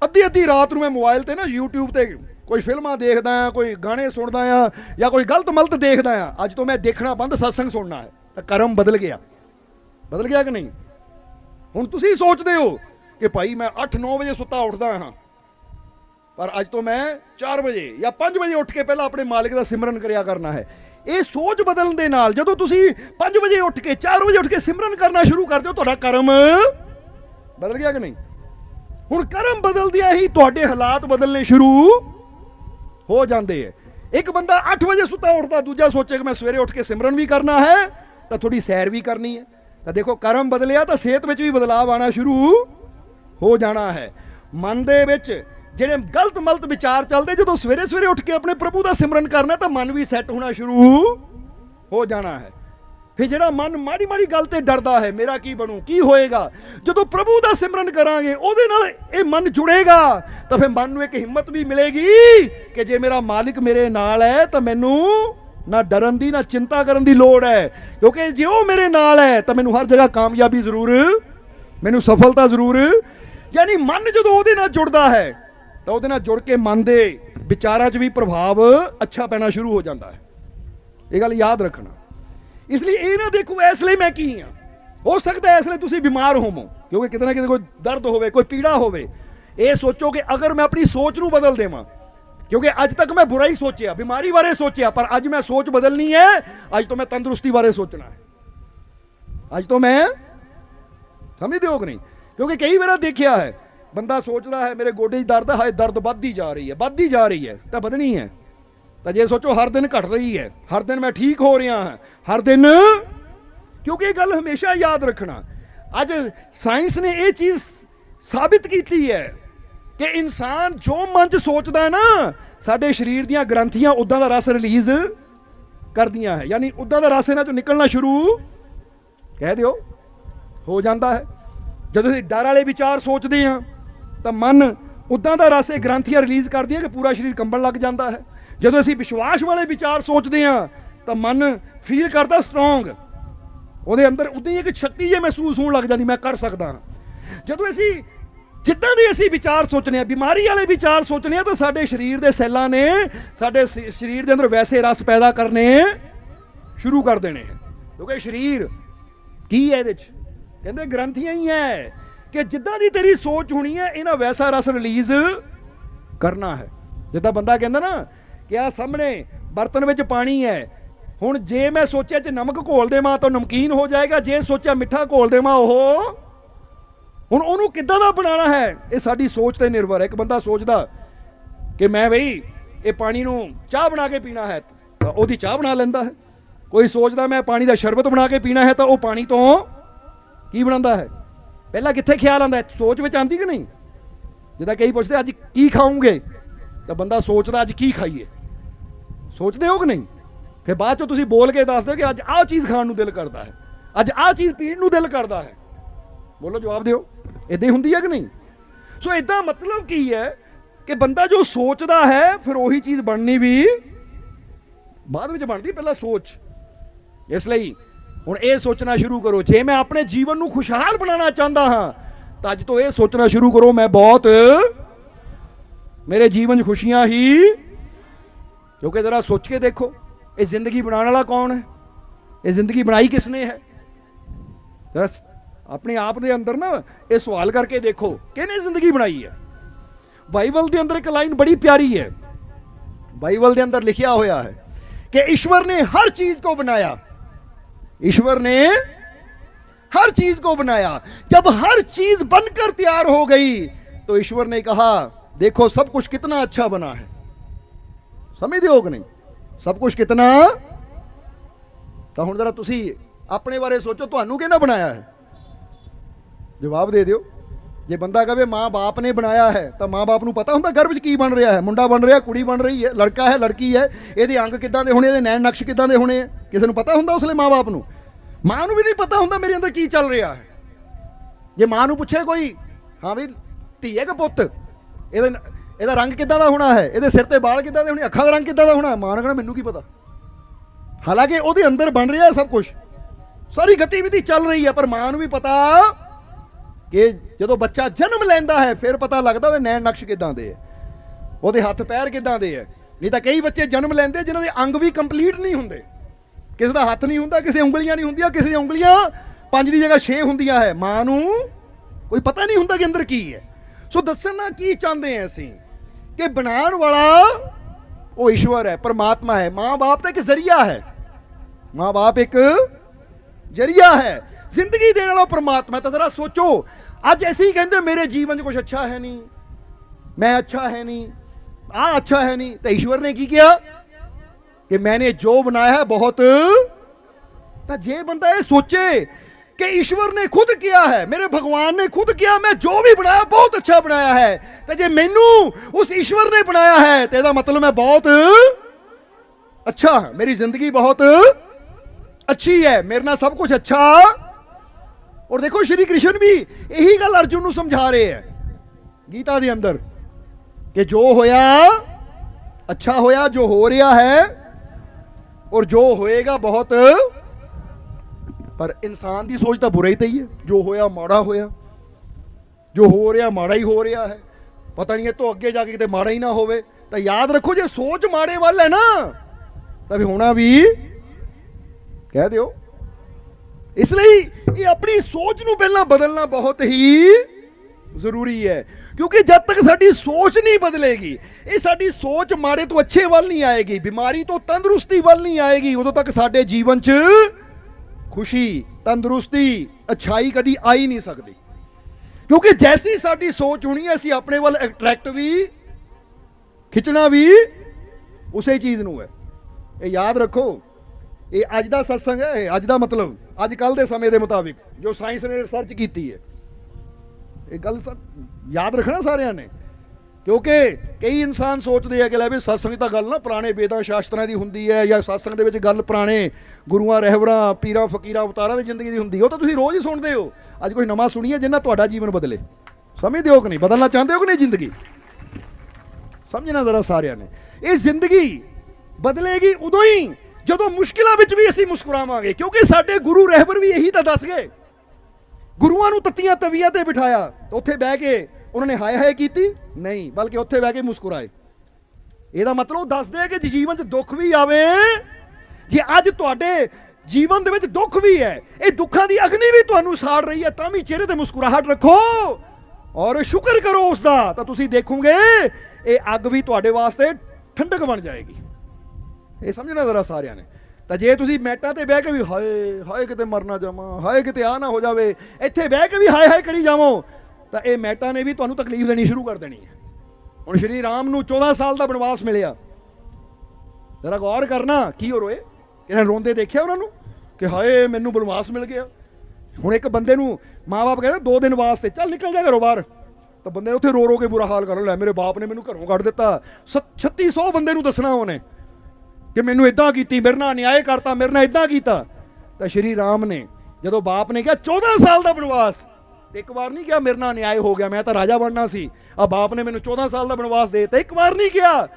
ਅੱਧੀ ਅੱਧੀ ਰਾਤ ਨੂੰ ਮੈਂ ਮੋਬਾਈਲ ਤੇ ਨਾ YouTube ਤੇ ਕੋਈ ਫਿਲਮਾਂ ਦੇਖਦਾ ਆ ਕੋਈ ਗਾਣੇ ਸੁਣਦਾ ਆ ਜਾਂ ਕੋਈ ਗਲਤ ਮਲਤ ਦੇਖਦਾ ਆ ਅੱਜ ਤੋਂ ਮੈਂ ਦੇਖਣਾ ਬੰਦ ਸਤਸੰਗ ਸੁਣਨਾ ਹੈ। ਤਾਂ ਕਰਮ ਬਦਲ ਗਿਆ। ਬਦਲ ਗਿਆ ਕਿ ਨਹੀਂ? ਹੁਣ ਤੁਸੀਂ ਸੋਚਦੇ ਹੋ ਕਿ ਭਾਈ ਮੈਂ 8-9 ਵਜੇ ਸੁੱਤਾ ਉੱਠਦਾ ਹਾਂ, ਪਰ ਅੱਜ ਤੋਂ ਮੈਂ 4 ਵਜੇ ਜਾਂ 5 ਵਜੇ ਉੱਠ ਕੇ ਪਹਿਲਾਂ ਆਪਣੇ ਮਾਲਿਕ ਦਾ ਸਿਮਰਨ ਕਰਿਆ ਕਰਨਾ ਹੈ। ਇਹ ਸੋਚ ਬਦਲਣ ਦੇ ਨਾਲ ਜਦੋਂ ਤੁਸੀਂ 5 ਵਜੇ ਉੱਠ ਕੇ 4 ਵਜੇ ਉੱਠ ਕੇ ਸਿਮਰਨ ਕਰਨਾ ਸ਼ੁਰੂ ਕਰ ਦਿਓ, ਤੁਹਾਡਾ ਕਰਮ ਬਦਲ ਗਿਆ ਕਿ ਨਹੀਂ? ਹੁਣ ਕਰਮ ਬਦਲਦਿਆਂ ਹੀ ਤੁਹਾਡੇ ਹਾਲਾਤ ਬਦਲਨੇ ਸ਼ੁਰੂ ਹੋ ਜਾਂਦੇ ਹੈ ਇੱਕ ਬੰਦਾ 8 ਵਜੇ ਸੁੱਤਾ ਉੱਠਦਾ, ਦੂਜਾ ਸੋਚੇ ਕਿ ਮੈਂ ਸਵੇਰੇ ਉੱਠ ਕੇ ਸਿਮਰਨ ਵੀ ਕਰਨਾ ਹੈ, ਤਾਂ ਥੋੜੀ ਸੈਰ ਵੀ ਕਰਨੀ ਹੈ ਤਾਂ ਦੇਖੋ, ਕਰਮ ਬਦਲਿਆ ਤਾਂ ਸਿਹਤ ਵਿੱਚ ਵੀ ਬਦਲਾਅ ਆਣਾ ਸ਼ੁਰੂ ਹੋ ਜਾਣਾ ਹੈ। ਮਨ ਦੇ ਵਿੱਚ ਜਿਹੜੇ ਗਲਤ ਮਲਤ ਵਿਚਾਰ ਚੱਲਦੇ, ਜਦੋਂ ਸਵੇਰੇ ਸਵੇਰੇ ਉੱਠ ਕੇ ਆਪਣੇ ਪ੍ਰਭੂ ਦਾ ਸਿਮਰਨ ਕਰਨਾ, ਤਾਂ ਮਨ ਵੀ ਸੈੱਟ ਹੋਣਾ ਸ਼ੁਰੂ ਹੋ ਜਾਣਾ ਹੈ। ਫਿਰ ਜਿਹੜਾ ਮਨ ਮਾੜੀ ਮਾੜੀ ਗੱਲ ਤੇ ਡਰਦਾ ਹੈ, ਮੇਰਾ ਕੀ ਬਣੂ, ਕੀ ਹੋਏਗਾ? ਜਦੋਂ ਪ੍ਰਭੂ ਦਾ ਸਿਮਰਨ ਕਰਾਂਗੇ, ਉਹਦੇ ਨਾਲ ਇਹ ਮਨ ਜੁੜੇਗਾ, ਤਾਂ ਫਿਰ ਮਨ ਨੂੰ ਇੱਕ ਹਿੰਮਤ ਵੀ ਮਿਲੇਗੀ ਕਿ ਜੇ ਮੇਰਾ ਮਾਲਿਕ ਮੇਰੇ ਨਾਲ ਹੈ, ਤਾਂ ਮੈਨੂੰ ਨਾ ਡਰਨ ਦੀ, ਨਾ ਚਿੰਤਾ ਕਰਨ ਦੀ ਲੋੜ ਹੈ। ਕਿਉਂਕਿ ਜੇ ਉਹ ਮੇਰੇ ਨਾਲ ਹੈ, ਤਾਂ ਮੈਨੂੰ ਹਰ ਜਗ੍ਹਾ ਕਾਮਯਾਬੀ ਜ਼ਰੂਰ, ਮੈਨੂੰ ਸਫਲਤਾ ਜ਼ਰੂਰ। ਯਾਨੀ ਮਨ ਜਦੋਂ ਉਹਦੇ ਨਾਲ ਜੁੜਦਾ ਹੈ, ਤਾਂ ਉਹਦੇ ਨਾਲ ਜੁੜ ਕੇ ਮਨ ਦੇ ਵਿਚਾਰਾਂ 'ਚ ਵੀ ਪ੍ਰਭਾਵ ਅੱਛਾ ਪੈਣਾ ਸ਼ੁਰੂ ਹੋ ਜਾਂਦਾ ਹੈ। ਇਹ ਗੱਲ ਯਾਦ ਰੱਖਣਾ। ਇਸ ਲਈ ਇਹ ਨਾ ਦੇਖੋ, ਇਸ ਲਈ ਮੈਂ ਕੀ ਹਾਂ? ਹੋ ਸਕਦਾ ਇਸ ਲਈ ਤੁਸੀਂ ਬਿਮਾਰ ਹੋਵੋ, ਕਿਉਂਕਿ ਕਿਤੇ ਨਾ ਕਿਤੇ ਕੋਈ ਦਰਦ ਹੋਵੇ, ਕੋਈ ਪੀੜਾ ਹੋਵੇ। ਇਹ ਸੋਚੋ ਕਿ ਅਗਰ ਮੈਂ ਆਪਣੀ ਸੋਚ ਨੂੰ ਬਦਲ ਦੇਵਾਂ, ਕਿਉਂਕਿ ਅੱਜ ਤੱਕ ਮੈਂ ਬੁਰਾ ਹੀ ਸੋਚਿਆ, ਬਿਮਾਰੀ ਬਾਰੇ ਸੋਚਿਆ, ਪਰ ਅੱਜ ਮੈਂ ਸੋਚ ਬਦਲਣੀ ਹੈ। ਅੱਜ ਤੋਂ ਮੈਂ ਤੰਦਰੁਸਤੀ ਬਾਰੇ ਸੋਚਣਾ ਹੈ। ਅੱਜ ਤੋਂ ਮੈਂ ਸਮਝਦੇ ਹੋ ਕਿ ਨਹੀਂ? ਕਿਉਂਕਿ ਕਈ ਵਾਰ ਦੇਖਿਆ ਹੈ, ਬੰਦਾ ਸੋਚਦਾ ਹੈ, ਮੇਰੇ ਗੋਡੇ 'ਚ ਦਰਦ ਹੈ ਦਰਦ ਵੱਧਦੀ ਜਾ ਰਹੀ ਹੈ, ਵੱਧਦੀ ਜਾ ਰਹੀ ਹੈ, ਤਾਂ ਵਧਣੀ ਹੈ। ਤਾਂ ਜੇ ਸੋਚੋ ਹਰ ਦਿਨ ਘਟ ਰਹੀ ਹੈ, ਹਰ ਦਿਨ ਮੈਂ ਠੀਕ ਹੋ ਰਿਹਾ ਹਾਂ, ਹਰ ਦਿਨ ਕਿਉਂਕਿ ਇਹ ਗੱਲ ਹਮੇਸ਼ਾ ਯਾਦ ਰੱਖਣਾ। ਅੱਜ ਸਾਇੰਸ ਨੇ ਇਹ ਚੀਜ਼ ਸਾਬਿਤ ਕੀਤੀ ਹੈ ਕਿ ਇਨਸਾਨ ਜੋ ਮਨ 'ਚ ਸੋਚਦਾ ਹੈ ਨਾ, ਸਾਡੇ ਸਰੀਰ ਦੀਆਂ ਗ੍ਰੰਥੀਆਂ ਉਦਾਂ ਦਾ ਰਸ ਰਿਲੀਜ਼ ਕਰਦੀਆਂ ਹੈ। ਯਾਨੀ ਉਦਾਂ ਦਾ ਰਸ ਇਹਨਾਂ ਚੋਂ ਨਿਕਲਣਾ ਸ਼ੁਰੂ ਕਹਿ ਦਿਓ, ਹੋ ਜਾਂਦਾ ਹੈ। ਜਦੋਂ ਅਸੀਂ ਡਰ ਵਾਲੇ ਵਿਚਾਰ ਸੋਚਦੇ ਹਾਂ, ਤਾਂ ਮਨ ਉਦਾਂ ਦਾ ਰਸ ਇਹ ਗ੍ਰੰਥੀਆਂ ਰਿਲੀਜ਼ ਕਰਦੀਆਂ ਕਿ ਪੂਰਾ ਸਰੀਰ ਕੰਬਣ ਲੱਗ ਜਾਂਦਾ ਹੈ। ਜਦੋਂ ਅਸੀਂ ਵਿਸ਼ਵਾਸ ਵਾਲੇ ਵਿਚਾਰ ਸੋਚਦੇ ਹਾਂ, ਤਾਂ ਮਨ ਫੀਲ ਕਰਦਾ ਸਟਰੋਂਗ ਉਹਦੇ ਅੰਦਰ ਉਦਾਂ ਹੀ ਇੱਕ ਸ਼ਕਤੀ ਜੇ ਮਹਿਸੂਸ ਹੋਣ ਲੱਗ ਜਾਂਦੀ, ਮੈਂ ਕਰ ਸਕਦਾ ਹਾਂ। ਜਦੋਂ ਅਸੀਂ ਜਿੱਦਾਂ ਦੇ ਅਸੀਂ ਵਿਚਾਰ ਸੋਚਨੇ ਆ, ਬਿਮਾਰੀ ਵਾਲੇ ਵਿਚਾਰ ਸੋਚਨੇ ਆ, ਤਾਂ ਸਾਡੇ ਸਰੀਰ ਦੇ ਸੈੱਲਾਂ ਨੇ ਸਾਡੇ ਸ- ਸਰੀਰ ਦੇ ਅੰਦਰ ਵੈਸੇ ਰਸ ਪੈਦਾ ਕਰਨੇ ਸ਼ੁਰੂ ਕਰ ਦੇਣੇ ਹੈ ਕਿਉਂਕਿ ਸਰੀਰ ਕੀ ਹੈ ਇਹਦੇ ਚ? ਕਹਿੰਦੇ ਗ੍ਰੰਥੀਆਂ ਹੀ ਹੈ ਕਿ ਜਿੱਦਾਂ ਦੀ ਤੇਰੀ ਸੋਚ ਹੋਣੀ ਹੈ, ਇਹਨਾਂ ਵੈਸਾ ਰਸ ਰਿਲੀਜ਼ ਕਰਨਾ ਹੈ। ਜਿੱਦਾਂ ਬੰਦਾ ਕਹਿੰਦਾ ਨਾ ਕਿ ਆ ਸਾਹਮਣੇ? ਬਰਤਨ ਵਿੱਚ ਪਾਣੀ ਹੈ। ਹੁਣ ਜੇ ਮੈਂ ਸੋਚਿਆ ਚ ਨਮਕ ਘੋਲ ਦੇਵਾਂ ਤਾਂ ਨਮਕੀਨ ਹੋ ਜਾਏਗਾ। ਜੇ ਸੋਚਿਆ ਮਿੱਠਾ ਘੋਲ ਦੇਵਾਂ ਉਹ ਹੁਣ ਉਹਨੂੰ ਕਿੱਦਾਂ ਦਾ ਬਣਾਉਣਾ ਹੈ? ਇਹ ਸਾਡੀ ਸੋਚ ਤੇ ਨਿਰਭਰ ਹੈ। ਇੱਕ ਬੰਦਾ ਸੋਚਦਾ ਕਿ ਮੈਂ ਬਈ ਇਹ ਪਾਣੀ ਨੂੰ ਚਾਹ ਬਣਾ ਕੇ ਪੀਣਾ ਹੈ ਤਾਂ ਉਹਦੀ ਚਾਹ ਬਣਾ ਲੈਂਦਾ ਹੈ। ਕੋਈ ਸੋਚਦਾ ਮੈਂ ਪਾਣੀ ਦਾ ਸ਼ਰਬਤ ਬਣਾ ਕੇ ਪੀਣਾ ਹੈ ਤਾਂ ਉਹ ਪਾਣੀ ਤੋਂ ਕੀ ਬਣਾਉਂਦਾ ਹੈ? ਪਹਿਲਾਂ ਕਿੱਥੇ ਖਿਆਲ ਆਉਂਦਾ ਸੋਚ ਵਿੱਚ ਆਂਦੀ ਕਿ ਨਹੀਂ? ਜਿੱਦਾਂ ਕਈ ਪੁੱਛਦੇ, ਅੱਜ ਕੀ ਖਾਓਗੇ? ਤਾਂ ਬੰਦਾ ਸੋਚਦਾ, ਅੱਜ ਕੀ ਖਾਈਏ? ਸੋਚਦੇ ਹੋ ਕਿ ਨਹੀਂ? ਫਿਰ ਬਾਅਦ ਚੋਂ ਤੁਸੀਂ ਬੋਲ ਕੇ ਦੱਸ ਦਿਓ ਕਿ ਅੱਜ ਆਹ ਚੀਜ਼ ਖਾਣ ਨੂੰ ਦਿਲ ਕਰਦਾ ਹੈ। ਅੱਜ ਆਹ ਚੀਜ਼ ਪੀਣ ਨੂੰ ਦਿਲ ਕਰਦਾ ਹੈ। ਬੋਲੋ, ਜਵਾਬ ਦਿਓ। ਇਦਾਂ ਹੀ ਹੁੰਦੀ ਹੈ ਕਿ ਨਹੀਂ? ਸੋ ਇਦਾਂ ਮਤਲਬ ਕੀ ਹੈ ਕਿ ਬੰਦਾ ਜੋ ਸੋਚਦਾ ਹੈ, ਫਿਰ ਉਹੀ ਚੀਜ਼ ਬਣਨੀ ਵੀ ਬਾਅਦ ਵਿੱਚ ਬਣਦੀ। ਪਹਿਲਾਂ ਸੋਚ। ਇਸ ਲਈ ਹੁਣ ਇਹ ਸੋਚਣਾ ਸ਼ੁਰੂ ਕਰੋ। ਜੇ ਮੈਂ ਆਪਣੇ ਜੀਵਨ ਨੂੰ ਖੁਸ਼ਹਾਲ ਬਣਾਉਣਾ ਚਾਹੁੰਦਾ ਹਾਂ, ਤਾਂ ਅੱਜ ਤੋਂ ਇਹ ਸੋਚਣਾ ਸ਼ੁਰੂ ਕਰੋ। ਮੈਂ ਬਹੁਤ, ਮੇਰੇ ਜੀਵਨ 'ਚ ਖੁਸ਼ੀਆਂ ਹੀ ਕਿਉਂਕਿ ਜ਼ਰਾ ਸੋਚ ਕੇ ਦੇਖੋ ਇਹ ਜ਼ਿੰਦਗੀ ਬਣਾਉਣ ਵਾਲਾ ਕੌਣ ਹੈ ਇਹ ਜ਼ਿੰਦਗੀ ਬਣਾਈ ਕਿਸ ਨੇ ਹੈ ਜ਼ਰਾ ਸ- ਆਪਣੇ ਆਪ ਦੇ ਅੰਦਰ ਨਾ ਇਹ ਸਵਾਲ ਕਰਕੇ ਦੇਖੋ ਕਿਹਨੇ ਜ਼ਿੰਦਗੀ ਬਣਾਈ ਹੈ ਬਾਈਬਲ ਦੇ ਅੰਦਰ ਇੱਕ ਲਾਈਨ ਬੜੀ ਪਿਆਰੀ ਹੈ बाइबल के अंदर लिखा होया है कि ईश्वर ने हर चीज को बनाया ईश्वर ने हर चीज को बनाया जब हर चीज बनकर तैयार हो गई तो ईश्वर ने कहा देखो सब कुछ कितना अच्छा बना है ਸਮਝਦੇ ਹੋ ਕਿ ਨਹੀਂ। ਸਭ ਕੁਝ ਕਿਤਨਾ? ਤਾਂ ਹੁਣ ਜ਼ਰਾ ਤੁਸੀਂ ਆਪਣੇ ਬਾਰੇ ਸੋਚੋ, ਤੁਹਾਨੂੰ ਕਿਹਨੇ ਬਣਾਇਆ ਹੈ ਜਵਾਬ ਦੇ ਦਿਓ। ਜੇ ਬੰਦਾ ਕਹੇ ਮਾਂ-ਬਾਪ ਨੇ ਬਣਾਇਆ ਹੈ, ਤਾਂ ਮਾਂ-ਬਾਪ ਨੂੰ ਪਤਾ ਹੁੰਦਾ ਗਰਭ 'ਚ ਕੀ ਬਣ ਰਿਹਾ ਹੈ। ਮੁੰਡਾ ਬਣ ਰਿਹਾ, ਕੁੜੀ ਬਣ ਰਹੀ ਹੈ, ਲੜਕਾ ਹੈ, ਲੜਕੀ ਹੈ, ਇਹਦੇ ਅੰਗ ਕਿੱਦਾਂ ਦੇ ਹੋਣੇ, ਇਹਦੇ ਨੈਣ ਨਕਸ਼ ਕਿੱਦਾਂ ਦੇ ਹੋਣੇ ਆ ਕਿਸੇ ਨੂੰ ਪਤਾ ਹੁੰਦਾ ਉਸਲੇ ਮਾਂ-ਬਾਪ ਨੂੰ? ਮਾਂ ਨੂੰ ਵੀ ਨਹੀਂ ਪਤਾ ਹੁੰਦਾ ਮੇਰੇ ਅੰਦਰ ਕੀ ਚੱਲ ਰਿਹਾ ਹੈ। ਜੇ ਮਾਂ ਨੂੰ ਪੁੱਛੇ ਕੋਈ, ਹਾਂ ਵੀ ਧੀ ਹੈ ਕਿ ਪੁੱਤ? ਇਹਦੇ ਇਹਦਾ ਰੰਗ ਕਿੱਦਾਂ ਦਾ ਹੋਣਾ ਹੈ? ਇਹਦੇ ਸਿਰ ਤੇ ਵਾਲ ਕਿੱਦਾਂ ਦੇ ਹੋਣੇ? ਅੱਖਾਂ ਦਾ ਰੰਗ ਕਿੱਦਾਂ ਦਾ ਹੋਣਾ? ਮਾਂ ਨੇ ਕਹਿਣਾ ਮੈਨੂੰ ਕੀ ਪਤਾ? ਹਾਲਾਂਕਿ ਉਹਦੇ ਅੰਦਰ ਬਣ ਰਿਹਾ ਸਭ ਕੁਝ ਸਾਰੀ ਗਤੀਵਿਧੀ ਚੱਲ ਰਹੀ ਹੈ, ਪਰ ਮਾਂ ਨੂੰ ਵੀ ਪਤਾ ਕਿ ਜਦੋਂ ਬੱਚਾ ਜਨਮ ਲੈਂਦਾ ਹੈ, ਫਿਰ ਪਤਾ ਲੱਗਦਾ ਉਹਦੇ ਨੈਣ ਨਕਸ਼ ਕਿਦਾਂ ਦੇ ਹੈ। ਉਹਦੇ ਹੱਥ ਪੈਰ ਕਿਦਾਂ ਦੇ ਹੈ। ਨਹੀਂ ਤਾਂ ਕਈ ਬੱਚੇ ਜਨਮ ਲੈਂਦੇ, ਜਿਨ੍ਹਾਂ ਦੇ ਅੰਗ ਵੀ ਕੰਪਲੀਟ ਨਹੀਂ ਹੁੰਦੇ। ਕਿਸੇ ਦਾ ਹੱਥ ਨਹੀਂ ਹੁੰਦਾ, ਕਿਸੇ ਉਂਗਲੀਆਂ ਨਹੀਂ ਹੁੰਦੀਆਂ, ਕਿਸੇ ਦੀਆਂ ਉਂਗਲੀਆਂ ਪੰਜ ਦੀ ਜਗ੍ਹਾ 6 ਹੁੰਦੀਆਂ ਹੈ। ਮਾਂ ਨੂੰ ਕੋਈ ਪਤਾ ਨਹੀਂ ਹੁੰਦਾ ਕਿ ਅੰਦਰ ਕੀ ਹੈ। ਸੋ ਦੱਸਣਾ ਕੀ ਚਾਹੁੰਦੇ ਹਾਂ ਅਸੀਂ? ਕਿ ਬਣਾਉਣ ਵਾਲਾ ਉਹ ਈਸ਼ਵਰ ਹੈ, ਪਰਮਾਤਮਾ ਹੈ, ਮਾਂ-ਬਾਪ ਤਾਂ ਇੱਕ ਜ਼ਰੀਆ ਹੈ। ਮਾਂ-ਬਾਪ ਇੱਕ ਜ਼ਰੀਆ ਹੈ। ਜ਼ਿੰਦਗੀ ਦੇਣ ਵਾਲਾ ਪਰਮਾਤਮਾ ਤਾਂ ਜ਼ਰਾ ਸੋਚੋ, ਅੱਜ ਐਸੀ ਕਹਿੰਦੇ ਮੇਰੇ ਜੀਵਨ 'ਚ ਕੁਝ ਅੱਛਾ ਹੈ ਨਹੀਂ, ਮੈਂ ਅੱਛਾ ਹੈ ਨਹੀਂ ਆ ਅੱਛਾ ਹੈ ਨਹੀਂ। ਤਾਂ ਈਸ਼ਵਰ ਨੇ ਕੀ ਕਿਹਾ? ਕਿ ਮੈਨੇ ਜੋ ਬਣਾਇਆ ਹੈ ਬਹੁਤ। ਤਾਂ ਜੇ ਬੰਦਾ ਇਹ ਸੋਚੇ ਕਿ ਈਸ਼ਵਰ ਨੇ ਖੁਦ ਕਿਹਾ ਹੈ, ਮੇਰੇ ਭਗਵਾਨ ਨੇ ਖੁਦ ਕਿਹਾ, ਮੈਂ ਜੋ ਵੀ ਬਣਾਇਆ, ਬਹੁਤ ਅੱਛਾ ਬਣਾਇਆ ਹੈ। ਤੇ ਜੇ ਮੈਨੂੰ ਉਸ ਈਸ਼ਵਰ ਨੇ ਬਣਾਇਆ ਹੈ, ਤੇ ਇਹਦਾ ਮਤਲਬ ਮੈਂ ਬਹੁਤ ਅੱਛਾ ਹਾਂ, ਮੇਰੀ ਜ਼ਿੰਦਗੀ ਬਹੁਤ ਅੱਛੀ ਹੈ, ਮੇਰੇ ਨਾਲ ਸਭ ਕੁਝ ਅੱਛਾ। ਔਰ ਦੇਖੋ, ਸ਼੍ਰੀ ਕ੍ਰਿਸ਼ਨ ਵੀ ਇਹੀ ਗੱਲ ਅਰਜੁਨ ਨੂੰ ਸਮਝਾ ਰਹੇ ਹੈ, ਗੀਤਾ ਦੇ ਅੰਦਰ, ਕਿ ਜੋ ਹੋਇਆ, ਅੱਛਾ ਹੋਇਆ, ਜੋ ਹੋ ਰਿਹਾ ਹੈ, ਔਰ ਜੋ ਹੋਏਗਾ, ਬਹੁਤ ਪਰ ਇਨਸਾਨ ਦੀ ਸੋਚ ਤਾਂ ਬੁਰਾ ਹੀ ਤਾਂ ਹੀ ਹੈ। ਜੋ ਹੋਇਆ ਮਾੜਾ ਹੋਇਆ। ਜੋ ਹੋ ਰਿਹਾ ਮਾੜਾ ਹੀ ਹੋ ਰਿਹਾ ਹੈ। ਪਤਾ ਨਹੀਂ ਇਹ ਤੋਂ ਅੱਗੇ ਜਾ ਕੇ ਕਿਤੇ ਮਾੜਾ ਹੀ ਨਾ ਹੋਵੇ। ਤਾਂ ਯਾਦ ਰੱਖੋ ਜੇ ਸੋਚ ਮਾੜੇ ਵੱਲ ਹੈ ਨਾ, ਤਾਂ ਵੀ ਹੋਣਾ ਵੀ ਕਹਿ ਦਿਓ। ਇਸ ਲਈ ਇਹ ਆਪਣੀ ਸੋਚ ਨੂੰ ਪਹਿਲਾਂ ਬਦਲਣਾ ਬਹੁਤ ਹੀ ਜ਼ਰੂਰੀ ਹੈ। ਕਿਉਂਕਿ ਜਦ ਤੱਕ ਸਾਡੀ ਸੋਚ ਨਹੀਂ ਬਦਲੇਗੀ, ਇਹ ਸਾਡੀ ਸੋਚ ਮਾੜੇ ਤੋਂ ਅੱਛੇ ਵੱਲ ਨਹੀਂ ਆਏਗੀ, ਬਿਮਾਰੀ ਤੋਂ ਤੰਦਰੁਸਤੀ ਵੱਲ ਨਹੀਂ ਆਏਗੀ, ਉਦੋਂ ਤੱਕ ਸਾਡੇ ਜੀਵਨ 'ਚ ਖੁਸ਼ੀ, ਤੰਦਰੁਸਤੀ, ਅਛਾਈ ਕਦੀ ਆ ਹੀ ਨਹੀਂ ਸਕਦੀ। ਕਿਉਂਕਿ ਜੈਸੀ ਸਾਡੀ ਸੋਚ ਹੋਣੀ ਹੈ, ਅਸੀਂ ਆਪਣੇ ਵੱਲ ਅਟਰੈਕਟ ਵੀ, ਖਿੱਚਣਾ ਵੀ, ਉਸੇ ਚੀਜ਼ ਨੂੰ ਹੈ। ਇਹ ਯਾਦ ਰੱਖੋ, ਇਹ ਅੱਜ ਦਾ ਸਤਸੰਗ ਹੈ, ਇਹ ਅੱਜ ਦਾ ਮਤਲਬ, ਅੱਜ ਕੱਲ ਦੇ ਸਮੇਂ ਦੇ ਮੁਤਾਬਿਕ, ਜੋ ਸਾਇੰਸ ਨੇ ਰਿਸਰਚ ਕੀਤੀ ਹੈ। ਇਹ ਗੱਲ ਸਭ ਯਾਦ ਰੱਖਣਾ ਸਾਰਿਆਂ ਨੇ। ਕਿਉਂਕਿ ਕਈ ਇਨਸਾਨ ਸੋਚਦੇ ਆ ਕਿ ਲੈ ਵੀ ਸਤਸੰਗ ਤਾਂ ਗੱਲ ਨਾ ਪੁਰਾਣੇ ਵੇਦਾਂ ਸ਼ਾਸਤਰਾਂ ਦੀ ਹੁੰਦੀ ਹੈ ਜਾਂ ਸਤਸੰਗ ਦੇ ਵਿੱਚ ਗੱਲ ਪੁਰਾਣੇ ਗੁਰੂਆਂ ਰਹਿਬਰਾਂ ਪੀਰਾਂ, ਫਕੀਰਾਂ, ਅਵਤਾਰਾਂ ਦੀ ਜ਼ਿੰਦਗੀ ਦੀ ਹੁੰਦੀ ਹੈ, ਉਹ ਤਾਂ ਤੁਸੀਂ ਰੋਜ਼ ਹੀ ਸੁਣਦੇ ਹੋ। ਅੱਜ ਕੋਈ ਨਵਾਂ ਸੁਣੀਏ ਜਿੰਨਾ ਤੁਹਾਡਾ ਜੀਵਨ ਬਦਲੇ। ਸਮਝਦੇ ਹੋ ਕਿ ਨਹੀਂ? ਬਦਲਣਾ ਚਾਹੁੰਦੇ ਹੋ ਕਿ ਨਹੀਂ ਜ਼ਿੰਦਗੀ? ਸਮਝਣਾ ਜ਼ਰਾ ਸਾਰਿਆਂ ਨੇ। ਇਹ ਜ਼ਿੰਦਗੀ ਬਦਲੇਗੀ ਉਦੋਂ ਹੀ, ਜਦੋਂ ਮੁਸ਼ਕਿਲਾਂ ਵਿੱਚ ਵੀ ਅਸੀਂ ਮੁਸਕਰਾਵਾਂਗੇ, ਕਿਉਂਕਿ ਸਾਡੇ ਗੁਰੂ ਰਹਿਬਰ ਵੀ ਇਹੀ ਤਾਂ ਦੱਸ ਗਏ। ਗੁਰੂਆਂ ਨੂੰ ਤੱਤੀਆਂ ਤਵੀਆਂ ਤੇ ਬਿਠਾਇਆ, ਉੱਥੇ ਬਹਿ ਕੇ ਉਹਨਾਂ ਨੇ ਹਾਏ ਹਾਏ ਕੀਤੀ? ਨਹੀਂ, ਬਲਕਿ ਉੱਥੇ ਬਹਿ ਕੇ ਮੁਸਕਰਾਏ। ਇਹਦਾ ਮਤਲਬ ਦੱਸਦੇ ਆ ਕਿ ਜੇ ਜੀਵਨ 'ਚ ਦੁੱਖ ਵੀ ਆਵੇ, ਜੇ ਅੱਜ ਤੁਹਾਡੇ ਜੀਵਨ ਦੇ ਵਿੱਚ ਦੁੱਖ ਵੀ ਹੈ, ਇਹ ਦੁੱਖਾਂ ਦੀ ਅਗਨੀ ਵੀ ਤੁਹਾਨੂੰ ਸਾੜ ਰਹੀ ਹੈ, ਤਾਂ ਵੀ ਚਿਹਰੇ ਤੇ ਮੁਸਕਰਾਹਟ ਰੱਖੋ। ਔਰ ਸ਼ੁਕਰ ਕਰੋ ਉਸ ਦਾ ਤਾਂ ਤੁਸੀਂ ਦੇਖੋਗੇ, ਇਹ ਅੱਗ ਵੀ ਤੁਹਾਡੇ ਵਾਸਤੇ ਠੰਡਕ ਬਣ ਜਾਏਗੀ। ਇਹ ਸਮਝਣਾ ਜ਼ਰਾ ਸਾਰਿਆਂ ਨੇ। ਤਾਂ ਜੇ ਤੁਸੀਂ ਮੈਟਾਂ ਤੇ ਬਹਿ ਕੇ ਵੀ ਹਾਏ ਹਾਏ ਕਿਤੇ ਮਰਨਾ ਜਾਵਾਂ, ਹਾਏ ਕਿਤੇ ਆ ਨਾ ਹੋ ਜਾਵੇ, ਇੱਥੇ ਬਹਿ ਕੇ ਵੀ ਹਾਏ ਹਾਏ ਕਰੀ ਜਾਵੋ ਤਾਂ ਇਹ ਮੈਟਾ ਨੇ ਵੀ ਤੁਹਾਨੂੰ ਤਕਲੀਫ ਦੇਣੀ ਸ਼ੁਰੂ ਕਰ ਦੇਣੀ ਹੈ। ਹੁਣ ਸ਼੍ਰੀ ਰਾਮ ਨੂੰ 14 ਸਾਲ ਦਾ ਬਨਵਾਸ ਮਿਲਿਆ। ਜ਼ਰਾ ਗੌਰ ਕਰਨਾ, ਕੀ ਹੋ ਰੋਏ? ਕਿਸੇ ਨੇ ਰੋਂਦੇ ਦੇਖਿਆ ਉਹਨਾਂ ਨੂੰ? ਕਿ ਹਾਏ, ਮੈਨੂੰ ਬਨਵਾਸ ਮਿਲ ਗਿਆ। ਹੁਣ ਇੱਕ ਬੰਦੇ ਨੂੰ ਮਾਪੇ ਕਹਿੰਦੇ, ਦੋ ਦਿਨ ਵਾਸਤੇ, ਚੱਲ ਨਿਕਲ ਜਾ ਘਰੋਂ ਬਾਹਰ। ਤਾਂ ਬੰਦੇ ਉੱਥੇ ਰੋ ਰੋ ਕੇ ਬੁਰਾ ਹਾਲ ਕਰਨ ਲੈ, ਮੇਰੇ ਬਾਪ ਨੇ ਮੈਨੂੰ ਘਰੋਂ ਕੱਢ ਦਿੱਤਾ। ਸੱਤ- 3600 ਬੰਦੇ ਨੂੰ ਦੱਸਣਾ ਉਹਨੇ ਕਿ ਮੈਨੂੰ ਇਦਾਂ ਕੀਤੀ, ਮੇਰੇ ਨਾਲ ਅਨਿਆਏ ਕਰਤਾ, ਮੇਰੇ ਨਾਲ ਇਦਾਂ ਕੀਤਾ। ਤਾਂ ਸ਼੍ਰੀ ਰਾਮ ਨੇ ਜਦੋਂ ਬਾਪ ਨੇ ਕਿਹਾ 14 ਸਾਲ ਦਾ ਬਨਵਾਸ ਇੱਕ ਵਾਰ ਨਹੀਂ ਕਿਹਾ ਮੇਰੇ ਨਾਲ ਅਨਿਆਏ ਹੋ ਗਿਆ, ਮੈਂ ਤਾਂ ਰਾਜਾ ਬਣਨਾ ਸੀ। ਆ ਬਾਪ ਨੇ ਮੈਨੂੰ 14 ਸਾਲ ਦਾ ਬਨਵਾਸ ਦੇ ਦਿੱਤਾ, ਇੱਕ ਵਾਰ ਨਹੀਂ ਕਿਹਾ।